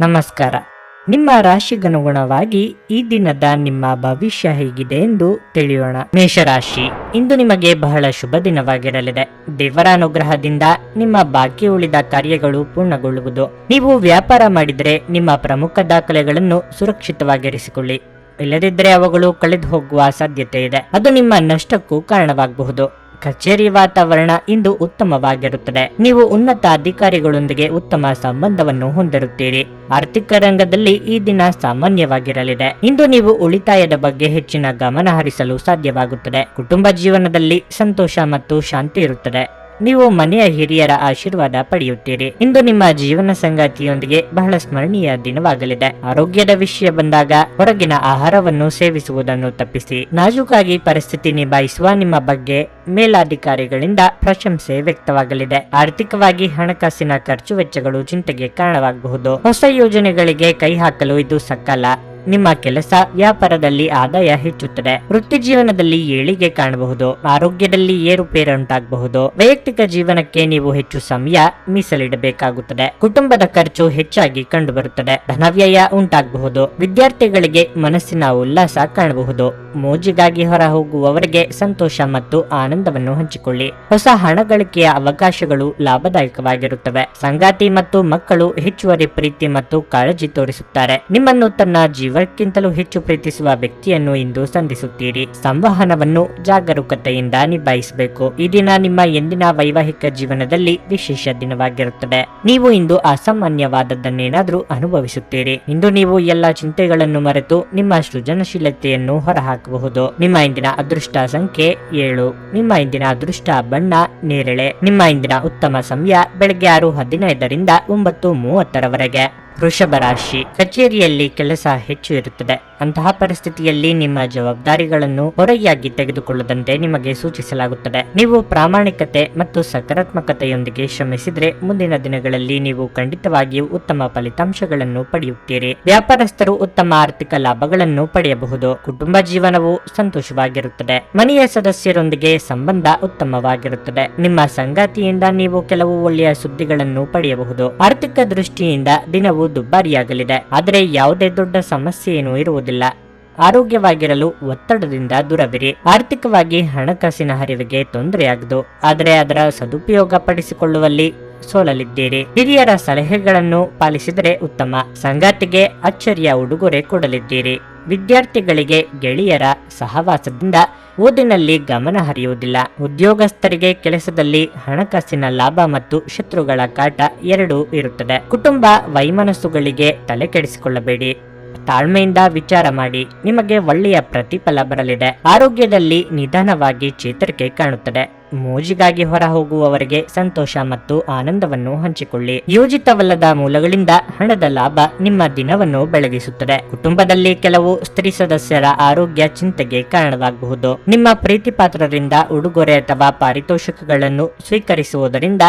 ನಮಸ್ಕಾರ. ನಿಮ್ಮ ರಾಶಿಗನುಗುಣವಾಗಿ ಈ ದಿನದ ನಿಮ್ಮ ಭವಿಷ್ಯ ಹೇಗಿದೆ ಎಂದು ತಿಳಿಯೋಣ. ಮೇಷರಾಶಿ, ಇಂದು ನಿಮಗೆ ಬಹಳ ಶುಭ ದಿನವಾಗಿರಲಿದೆ. ದೇವರ ಅನುಗ್ರಹದಿಂದ ನಿಮ್ಮ ಬಾಕಿ ಉಳಿದ ಕಾರ್ಯಗಳು ಪೂರ್ಣಗೊಳ್ಳುವುದು. ನೀವು ವ್ಯಾಪಾರ ಮಾಡಿದರೆ ನಿಮ್ಮ ಪ್ರಮುಖ ದಾಖಲೆಗಳನ್ನು ಸುರಕ್ಷಿತವಾಗಿರಿಸಿಕೊಳ್ಳಿ. ಇಲ್ಲದಿದ್ದರೆ ಅವುಗಳು ಕಳೆದು ಹೋಗುವ ಸಾಧ್ಯತೆ ಇದೆ ಅದು ನಿಮ್ಮ ನಷ್ಟಕ್ಕೂ ಕಾರಣವಾಗಬಹುದು. ಕಚೇರಿ ವಾತಾವರಣ ಇಂದು ಉತ್ತಮವಾಗಿರುತ್ತದೆ. ನೀವು ಉನ್ನತ ಅಧಿಕಾರಿಗಳೊಂದಿಗೆ ಉತ್ತಮ ಸಂಬಂಧವನ್ನು ಹೊಂದಿರುತ್ತೀರಿ. ಆರ್ಥಿಕ ರಂಗದಲ್ಲಿ ಈ ದಿನ ಸಾಮಾನ್ಯವಾಗಿರಲಿದೆ. ಇಂದು ನೀವು ಉಳಿತಾಯದ ಬಗ್ಗೆ ಹೆಚ್ಚಿನ ಗಮನ ಹರಿಸಲು ಸಾಧ್ಯವಾಗುತ್ತದೆ. ಕುಟುಂಬ ಜೀವನದಲ್ಲಿ ಸಂತೋಷ ಮತ್ತು ಶಾಂತಿ ಇರುತ್ತದೆ. ನೀವು ಮನೆಯ ಹಿರಿಯರ ಆಶೀರ್ವಾದ ಪಡೆಯುತ್ತೀರಿ. ಇಂದು ನಿಮ್ಮ ಜೀವನ ಸಂಗಾತಿಯೊಂದಿಗೆ ಬಹಳ ಸ್ಮರಣೀಯ ದಿನವಾಗಲಿದೆ. ಆರೋಗ್ಯದ ವಿಷಯ ಬಂದಾಗ ಹೊರಗಿನ ಆಹಾರವನ್ನು ಸೇವಿಸುವುದನ್ನು ತಪ್ಪಿಸಿ. ನಾಜೂಕಾಗಿ ಪರಿಸ್ಥಿತಿ ನಿಭಾಯಿಸುವ ನಿಮ್ಮ ಬಗ್ಗೆ ಮೇಲಾಧಿಕಾರಿಗಳಿಂದ ಪ್ರಶಂಸೆ ವ್ಯಕ್ತವಾಗಲಿದೆ. ಆರ್ಥಿಕವಾಗಿ ಹಣಕಾಸಿನ ಖರ್ಚು ವೆಚ್ಚಗಳು ಚಿಂತೆಗೆ ಕಾರಣವಾಗಬಹುದು. ಹೊಸ ಯೋಜನೆಗಳಿಗೆ ಕೈ ಹಾಕಲು ಇದು ಸಕಾಲ. ನಿಮ್ಮ ಕೆಲಸ ವ್ಯಾಪಾರದಲ್ಲಿ ಆದಾಯ ಹೆಚ್ಚುತ್ತದೆ. ವೃತ್ತಿ ಜೀವನದಲ್ಲಿ ಏಳಿಗೆ ಕಾಣಬಹುದು. ಆರೋಗ್ಯದಲ್ಲಿ ಏರುಪೇರುಂಟಾಗಬಹುದು ವೈಯಕ್ತಿಕ ಜೀವನಕ್ಕೆ ನೀವು ಹೆಚ್ಚು ಸಮಯ ಮೀಸಲಿಡಬೇಕಾಗುತ್ತದೆ. ಕುಟುಂಬದ ಖರ್ಚು ಹೆಚ್ಚಾಗಿ ಕಂಡುಬರುತ್ತದೆ. ಧನವ್ಯಯ ಉಂಟಾಗಬಹುದು. ವಿದ್ಯಾರ್ಥಿಗಳಿಗೆ ಮನಸ್ಸಿನ ಉಲ್ಲಾಸ ಕಾಣಬಹುದು. ಮೋಜಿಗಾಗಿ ಹೊರ ಹೋಗುವವರಿಗೆ ಸಂತೋಷ ಮತ್ತು ಆನಂದವನ್ನು ಹಂಚಿಕೊಳ್ಳಿ. ಹೊಸ ಹಣ ಗಳಿಕೆಯ ಅವಕಾಶಗಳು ಲಾಭದಾಯಕವಾಗಿರುತ್ತವೆ. ಸಂಗಾತಿ ಮತ್ತು ಮಕ್ಕಳು ಹೆಚ್ಚುವರಿ ಪ್ರೀತಿ ಮತ್ತು ಕಾಳಜಿ ತೋರಿಸುತ್ತಾರೆ. ನಿಮ್ಮನ್ನು ತನ್ನ ಜೀವಕ್ಕಿಂತಲೂ ಹೆಚ್ಚು ಪ್ರೀತಿಸುವ ವ್ಯಕ್ತಿಯನ್ನು ಇಂದು ಸಂಧಿಸುತ್ತೀರಿ. ಸಂವಹನವನ್ನು ಜಾಗರೂಕತೆಯಿಂದ ನಿಭಾಯಿಸಬೇಕು. ಈ ದಿನ ನಿಮ್ಮ ಎಂದಿನ ವೈವಾಹಿಕ ಜೀವನದಲ್ಲಿ ವಿಶೇಷ ದಿನವಾಗಿರುತ್ತದೆ. ನೀವು ಇಂದು ಅಸಾಮಾನ್ಯವಾದದ್ದನ್ನೇನಾದರೂ ಅನುಭವಿಸುತ್ತೀರಿ. ಇಂದು ನೀವು ಎಲ್ಲ ಚಿಂತೆಗಳನ್ನು ಮರೆತು ನಿಮ್ಮ ಸೃಜನಶೀಲತೆಯನ್ನು ಹೊರಹಾಕಬಹುದು. ನಿಮ್ಮ ಇಂದಿನ ಅದೃಷ್ಟ ಸಂಖ್ಯೆ ಏಳು. ನಿಮ್ಮ ಇಂದಿನ ಅದೃಷ್ಟ ಬಣ್ಣ ನೇರಳೆ. ನಿಮ್ಮ ಇಂದಿನ ಉತ್ತಮ ಸಮಯ ಬೆಳಗ್ಗೆ ಆರು ಹದಿನೈದರಿಂದ ಒಂಬತ್ತು ಮೂವತ್ತರವರೆಗೆ. ವೃಷಭ ರಾಶಿ ಕಚೇರಿಯಲ್ಲಿ ಕೆಲಸ ಹೆಚ್ಚು ಇರುತ್ತದೆ. ಅಂತಹ ಪರಿಸ್ಥಿತಿಯಲ್ಲಿ ನಿಮ್ಮ ಜವಾಬ್ದಾರಿಗಳನ್ನು ಹೊರೆಯಾಗಿ ತೆಗೆದುಕೊಳ್ಳದಂತೆ ನಿಮಗೆ ಸೂಚಿಸಲಾಗುತ್ತದೆ. ನೀವು ಪ್ರಾಮಾಣಿಕತೆ ಮತ್ತು ಸಕಾರಾತ್ಮಕತೆಯೊಂದಿಗೆ ಶ್ರಮಿಸಿದ್ರೆ ಮುಂದಿನ ದಿನಗಳಲ್ಲಿ ನೀವು ಖಂಡಿತವಾಗಿಯೂ ಉತ್ತಮ ಫಲಿತಾಂಶಗಳನ್ನು ಪಡೆಯುತ್ತೀರಿ. ವ್ಯಾಪಾರಸ್ಥರು ಉತ್ತಮ ಆರ್ಥಿಕ ಲಾಭಗಳನ್ನು ಪಡೆಯಬಹುದು. ಕುಟುಂಬ ಜೀವನವು ಸಂತೋಷವಾಗಿರುತ್ತದೆ. ಮನೆಯ ಸದಸ್ಯರೊಂದಿಗೆ ಸಂಬಂಧ ಉತ್ತಮವಾಗಿರುತ್ತದೆ. ನಿಮ್ಮ ಸಂಗಾತಿಯಿಂದ ನೀವು ಕೆಲವು ಒಳ್ಳೆಯ ಸುದ್ದಿಗಳನ್ನು ಪಡೆಯಬಹುದು. ಆರ್ಥಿಕ ದೃಷ್ಟಿಯಿಂದ ದಿನವು ದುಬಾರಿಯಾಗಲಿದೆ. ಆದರೆ ಯಾವುದೇ ದೊಡ್ಡ ಸಮಸ್ಯೆ ಏನೂ ಇರುವುದಿಲ್ಲ. ಆರೋಗ್ಯವಾಗಿರಲು ಒತ್ತಡದಿಂದ ದೂರವಿರಿ. ಆರ್ಥಿಕವಾಗಿ ಹಣಕಾಸಿನ ಹರಿವಿಗೆ ತೊಂದರೆಯಾಗದು. ಆದರೆ ಅದರ ಸದುಪಯೋಗ ಪಡಿಸಿಕೊಳ್ಳುವಲ್ಲಿ ಸೋಲಲಿದ್ದೀರಿ. ಹಿರಿಯರ ಸಲಹೆಗಳನ್ನು ಪಾಲಿಸಿದರೆ ಉತ್ತಮ. ಸಂಗಾತಿಗೆ ಅಚ್ಚರಿಯ ಉಡುಗೊರೆ ಕೊಡಲಿದ್ದೀರಿ. ವಿದ್ಯಾರ್ಥಿಗಳಿಗೆ ಗೆಳೆಯರ ಸಹವಾಸದಿಂದ ಓದಿನಲ್ಲಿ ಗಮನ ಹರಿಯುವುದಿಲ್ಲ. ಉದ್ಯೋಗಸ್ಥರಿಗೆ ಕೆಲಸದಲ್ಲಿ ಹಣಕಾಸಿನ ಲಾಭ ಮತ್ತು ಶತ್ರುಗಳ ಕಾಟ ಎರಡೂ ಇರುತ್ತದೆ. ಕುಟುಂಬ ವೈಮನಸ್ಸುಗಳಿಗೆ ತಲೆ ಕೆಡಿಸಿಕೊಳ್ಳಬೇಡಿ ತಾಳ್ಮೆಯಿಂದ ವಿಚಾರ ಮಾಡಿ. ನಿಮಗೆ ಒಳ್ಳೆಯ ಪ್ರತಿಫಲ ಬರಲಿದೆ. ಆರೋಗ್ಯದಲ್ಲಿ ನಿಧಾನವಾಗಿ ಚೇತರಿಕೆ ಕಾಣುತ್ತದೆ. ಮೋಜಿಗಾಗಿ ಹೊರ ಹೋಗುವವರಿಗೆ ಸಂತೋಷ ಮತ್ತು ಆನಂದವನ್ನು ಹಂಚಿಕೊಳ್ಳಿ. ಯೋಜಿತವಲ್ಲದ ಮೂಲಗಳಿಂದ ಹಣದ ಲಾಭ ನಿಮ್ಮ ದಿನವನ್ನು ಬೆಳಗಿಸುತ್ತದೆ. ಕುಟುಂಬದಲ್ಲಿ ಕೆಲವು ಸ್ತ್ರೀ ಸದಸ್ಯರ ಆರೋಗ್ಯ ಚಿಂತೆಗೆ ಕಾರಣವಾಗಬಹುದು. ನಿಮ್ಮ ಪ್ರೀತಿಪಾತ್ರರಿಂದ ಉಡುಗೊರೆ ಅಥವಾ ಪಾರಿತೋಷಕಗಳನ್ನು ಸ್ವೀಕರಿಸುವುದರಿಂದ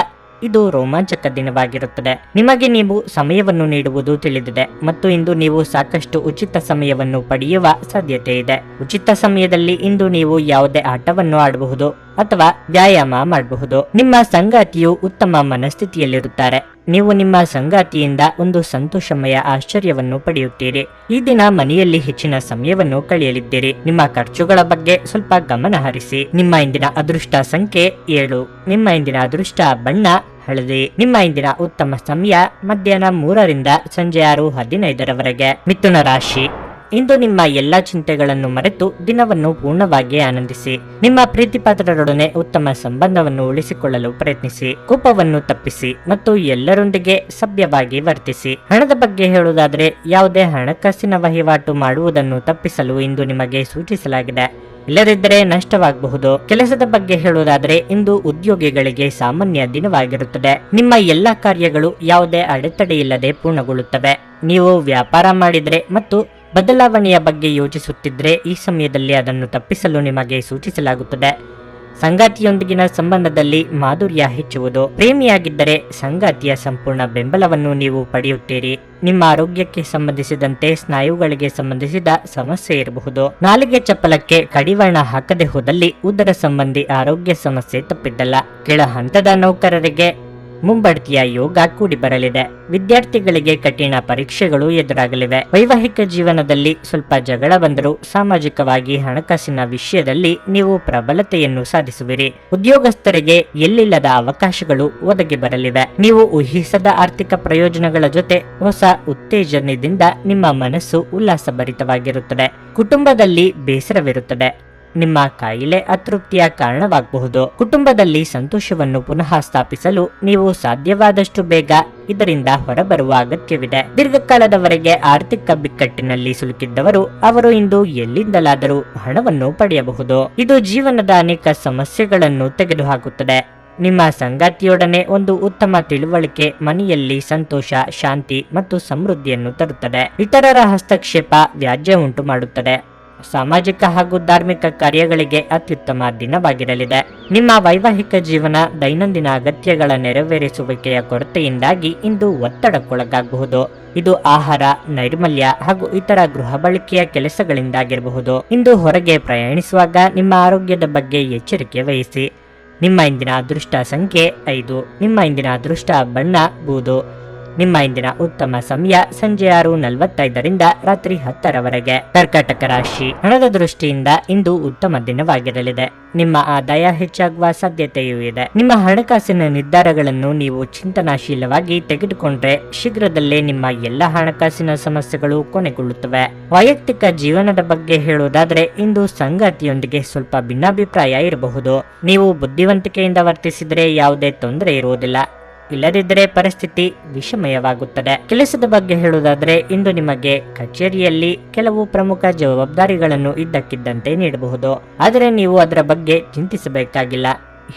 ಇದು ರೋಮಾಂಚಕ ದಿನವಾಗಿರುತ್ತದೆ. ನಿಮಗೆ ನೀವು ಸಮಯವನ್ನು ನೀಡುವುದು ತಿಳಿದಿದೆ ಮತ್ತು ಇಂದು ನೀವು ಸಾಕಷ್ಟು ಉಚಿತ ಸಮಯವನ್ನು ಪಡೆಯುವ ಸಾಧ್ಯತೆ ಇದೆ ಉಚಿತ ಸಮಯದಲ್ಲಿ ಇಂದು ನೀವು ಯಾವುದೇ ಆಟವನ್ನು ಆಡಬಹುದು. ಅಥವಾ ವ್ಯಾಯಾಮ ಮಾಡಬಹುದು. ನಿಮ್ಮ ಸಂಗಾತಿಯು ಉತ್ತಮ ಮನಸ್ಥಿತಿಯಲ್ಲಿರುತ್ತಾರೆ. ನೀವು ನಿಮ್ಮ ಸಂಗಾತಿಯಿಂದ ಒಂದು ಸಂತೋಷಮಯ ಆಶ್ಚರ್ಯವನ್ನು ಪಡೆಯುತ್ತೀರಿ. ಈ ದಿನ ಮನೆಯಲ್ಲಿ ಹೆಚ್ಚಿನ ಸಮಯವನ್ನು ಕಳೆಯಲಿದ್ದೀರಿ. ನಿಮ್ಮ ಖರ್ಚುಗಳ ಬಗ್ಗೆ ಸ್ವಲ್ಪ ಗಮನ ಹರಿಸಿ. ನಿಮ್ಮ ಇಂದಿನ ಅದೃಷ್ಟ ಸಂಖ್ಯೆ ಏಳು. ನಿಮ್ಮ ಇಂದಿನ ಅದೃಷ್ಟ ಬಣ್ಣ ಹಳದಿ. ನಿಮ್ಮ ಇಂದಿನ ಉತ್ತಮ ಸಮಯ ಮಧ್ಯಾಹ್ನ ಮೂರರಿಂದ ಸಂಜೆ ಆರು ಹದಿನೈದರವರೆಗೆ. ಮಿಥುನ ರಾಶಿ. ಇಂದು ನಿಮ್ಮ ಎಲ್ಲಾ ಚಿಂತೆಗಳನ್ನು ಮರೆತು ದಿನವನ್ನು ಪೂರ್ಣವಾಗಿ ಆನಂದಿಸಿ. ನಿಮ್ಮ ಪ್ರೀತಿಪಾತ್ರರೊಡನೆ ಉತ್ತಮ ಸಂಬಂಧವನ್ನು ಉಳಿಸಿಕೊಳ್ಳಲು ಪ್ರಯತ್ನಿಸಿ. ಕೋಪವನ್ನು ತಪ್ಪಿಸಿ ಮತ್ತು ಎಲ್ಲರೊಂದಿಗೆ ಸಭ್ಯವಾಗಿ ವರ್ತಿಸಿ. ಹಣದ ಬಗ್ಗೆ ಹೇಳುವುದಾದರೆ ಯಾವುದೇ ಹಣಕಾಸಿನ ವಹಿವಾಟು ಮಾಡುವುದನ್ನು ತಪ್ಪಿಸಲು ಇಂದು ನಿಮಗೆ ಸೂಚಿಸಲಾಗಿದೆ. ಇಲ್ಲದಿದ್ದರೆ ನಷ್ಟವಾಗಬಹುದು. ಕೆಲಸದ ಬಗ್ಗೆ ಹೇಳುವುದಾದರೆ ಇಂದು ಉದ್ಯೋಗಿಗಳಿಗೆ ಸಾಮಾನ್ಯ ದಿನವಾಗಿರುತ್ತದೆ. ನಿಮ್ಮ ಎಲ್ಲಾ ಕಾರ್ಯಗಳು ಯಾವುದೇ ಅಡೆತಡೆಯಿಲ್ಲದೆ ಪೂರ್ಣಗೊಳ್ಳುತ್ತವೆ. ನೀವು ವ್ಯಾಪಾರ ಮಾಡಿದರೆ ಮತ್ತು ಬದಲಾವಣೆಯ ಬಗ್ಗೆ ಯೋಚಿಸುತ್ತಿದ್ದರೆ ಈ ಸಮಯದಲ್ಲಿ ಅದನ್ನು ತಪ್ಪಿಸಲು ನಿಮಗೆ ಸೂಚಿಸಲಾಗುತ್ತದೆ. ಸಂಗಾತಿಯೊಂದಿಗಿನ ಸಂಬಂಧದಲ್ಲಿ ಮಾಧುರ್ಯ ಹೆಚ್ಚುವುದು. ಪ್ರೇಮಿಯಾಗಿದ್ದರೆ ಸಂಗಾತಿಯ ಸಂಪೂರ್ಣ ಬೆಂಬಲವನ್ನು ನೀವು ಪಡೆಯುತ್ತೀರಿ. ನಿಮ್ಮ ಆರೋಗ್ಯಕ್ಕೆ ಸಂಬಂಧಿಸಿದಂತೆ ಸ್ನಾಯುಗಳಿಗೆ ಸಂಬಂಧಿಸಿದ ಸಮಸ್ಯೆ ಇರಬಹುದು. ನಾಲಿಗೆ ಚಪ್ಪಲಕ್ಕೆ ಕಡಿವಾಣ ಹಾಕದೆ ಹೋದಲ್ಲಿ ಉದರ ಸಂಬಂಧಿ ಆರೋಗ್ಯ ಸಮಸ್ಯೆ ತಪ್ಪಿದ್ದಲ್ಲ. ಕೆಳ ಹಂತದ ನೌಕರರಿಗೆ ಮುಂಬಡ್ತಿಯ ಯೋಗ ಕೂಡಿ ಬರಲಿದೆ. ವಿದ್ಯಾರ್ಥಿಗಳಿಗೆ ಕಠಿಣ ಪರೀಕ್ಷೆಗಳು ಎದುರಾಗಲಿವೆ. ವೈವಾಹಿಕ ಜೀವನದಲ್ಲಿ ಸ್ವಲ್ಪ ಜಗಳ ಬಂದರೂ ಸಾಮಾಜಿಕವಾಗಿ ಹಣಕಾಸಿನ ವಿಷಯದಲ್ಲಿ ನೀವು ಪ್ರಬಲತೆಯನ್ನು ಸಾಧಿಸುವಿರಿ. ಉದ್ಯೋಗಸ್ಥರಿಗೆ ಎಲ್ಲಿಲ್ಲದ ಅವಕಾಶಗಳು ಒದಗಿ ಬರಲಿವೆ. ನೀವು ಊಹಿಸದ ಆರ್ಥಿಕ ಪ್ರಯೋಜನಗಳ ಜೊತೆ ಹೊಸ ಉತ್ತೇಜನದಿಂದ ನಿಮ್ಮ ಮನಸ್ಸು ಉಲ್ಲಾಸಭರಿತವಾಗಿರುತ್ತದೆ. ಕುಟುಂಬದಲ್ಲಿ ಬೇಸರವಿರುತ್ತದೆ. ನಿಮ್ಮ ಕಾಯಿಲೆ ಅತೃಪ್ತಿಯ ಕಾರಣವಾಗಬಹುದು. ಕುಟುಂಬದಲ್ಲಿ ಸಂತೋಷವನ್ನು ಪುನಃ ಸ್ಥಾಪಿಸಲು ನೀವು ಸಾಧ್ಯವಾದಷ್ಟು ಬೇಗ ಇದರಿಂದ ಹೊರಬರುವ ಅಗತ್ಯವಿದೆ. ದೀರ್ಘಕಾಲದವರೆಗೆ ಆರ್ಥಿಕ ಬಿಕ್ಕಟ್ಟಿನಲ್ಲಿ ಸಿಲುಕಿದ್ದವರು ಅವರು ಇಂದು ಎಲ್ಲಿಂದಲಾದರೂ ಹಣವನ್ನು ಪಡೆಯಬಹುದು. ಇದು ಜೀವನದ ಅನೇಕ ಸಮಸ್ಯೆಗಳನ್ನು ತೆಗೆದುಹಾಕುತ್ತದೆ. ನಿಮ್ಮ ಸಂಗಾತಿಯೊಡನೆ ಒಂದು ಉತ್ತಮ ತಿಳುವಳಿಕೆ ಮನೆಯಲ್ಲಿ ಸಂತೋಷ, ಶಾಂತಿ ಮತ್ತು ಸಮೃದ್ಧಿಯನ್ನು ತರುತ್ತದೆ. ಇತರರ ಹಸ್ತಕ್ಷೇಪ ವ್ಯಾಜ್ಯ ಉಂಟು ಮಾಡುತ್ತದೆ ಸಾಮಾಜಿಕ ಹಾಗೂ ಧಾರ್ಮಿಕ ಕಾರ್ಯಗಳಿಗೆ ಅತ್ಯುತ್ತಮ ದಿನವಾಗಿರಲಿದೆ. ನಿಮ್ಮ ವೈವಾಹಿಕ ಜೀವನ ದೈನಂದಿನ ಅಗತ್ಯಗಳ ನೆರವೇರಿಸುವಿಕೆಯ ಕೊರತೆಯಿಂದಾಗಿ ಇಂದು ಒತ್ತಡಕ್ಕೊಳಗಾಗಬಹುದು. ಇದು ಆಹಾರ, ನೈರ್ಮಲ್ಯ ಹಾಗೂ ಇತರ ಗೃಹ ಬಳಕೆಯ ಕೆಲಸಗಳಿಂದಾಗಿರಬಹುದು. ಇಂದು ಹೊರಗೆ ಪ್ರಯಾಣಿಸುವಾಗ ನಿಮ್ಮ ಆರೋಗ್ಯದ ಬಗ್ಗೆ ಎಚ್ಚರಿಕೆ ವಹಿಸಿ. ನಿಮ್ಮ ಇಂದಿನ ಅದೃಷ್ಟ ಸಂಖ್ಯೆ ಐದು. ನಿಮ್ಮ ಇಂದಿನ ಅದೃಷ್ಟ ಬಣ್ಣ, ಬೂದು. ನಿಮ್ಮ ಇಂದಿನ ಉತ್ತಮ ಸಮಯ ಸಂಜೆ ಆರು ನಲವತ್ತೈದರಿಂದ ರಾತ್ರಿ ಹತ್ತರವರೆಗೆ. ಕರ್ಕಾಟಕ ರಾಶಿ. ಹಣದ ದೃಷ್ಟಿಯಿಂದ ಇಂದು ಉತ್ತಮ ದಿನವಾಗಿರಲಿದೆ. ನಿಮ್ಮ ಆದಾಯ ಹೆಚ್ಚಾಗುವ ಸಾಧ್ಯತೆಯೂ ಇದೆ. ನಿಮ್ಮ ಹಣಕಾಸಿನ ನಿರ್ಧಾರಗಳನ್ನು ನೀವು ಚಿಂತನಾಶೀಲವಾಗಿ ತೆಗೆದುಕೊಂಡ್ರೆ ಶೀಘ್ರದಲ್ಲೇ ನಿಮ್ಮ ಎಲ್ಲ ಹಣಕಾಸಿನ ಸಮಸ್ಯೆಗಳು ಕೊನೆಗೊಳ್ಳುತ್ತವೆ. ವೈಯಕ್ತಿಕ ಜೀವನದ ಬಗ್ಗೆ ಹೇಳುವುದಾದ್ರೆ ಇಂದು ಸಂಗಾತಿಯೊಂದಿಗೆ ಸ್ವಲ್ಪ ಭಿನ್ನಾಭಿಪ್ರಾಯ ಇರಬಹುದು. ನೀವು ಬುದ್ಧಿವಂತಿಕೆಯಿಂದ ವರ್ತಿಸಿದರೆ ಯಾವುದೇ ತೊಂದರೆ ಇರುವುದಿಲ್ಲ. ಇಲ್ಲದಿದ್ದರೆ ಪರಿಸ್ಥಿತಿ ವಿಷಮಯವಾಗುತ್ತದೆ. ಕೆಲಸದ ಬಗ್ಗೆ ಹೇಳುವುದಾದರೆ, ಇಂದು ನಿಮಗೆ ಕಚೇರಿಯಲ್ಲಿ ಕೆಲವು ಪ್ರಮುಖ ಜವಾಬ್ದಾರಿಗಳನ್ನು ಇದ್ದಕ್ಕಿದ್ದಂತೆ ನೀಡಬಹುದು. ಆದರೆ ನೀವು ಅದರ ಬಗ್ಗೆ ಚಿಂತಿಸಬೇಕಾಗಿಲ್ಲ.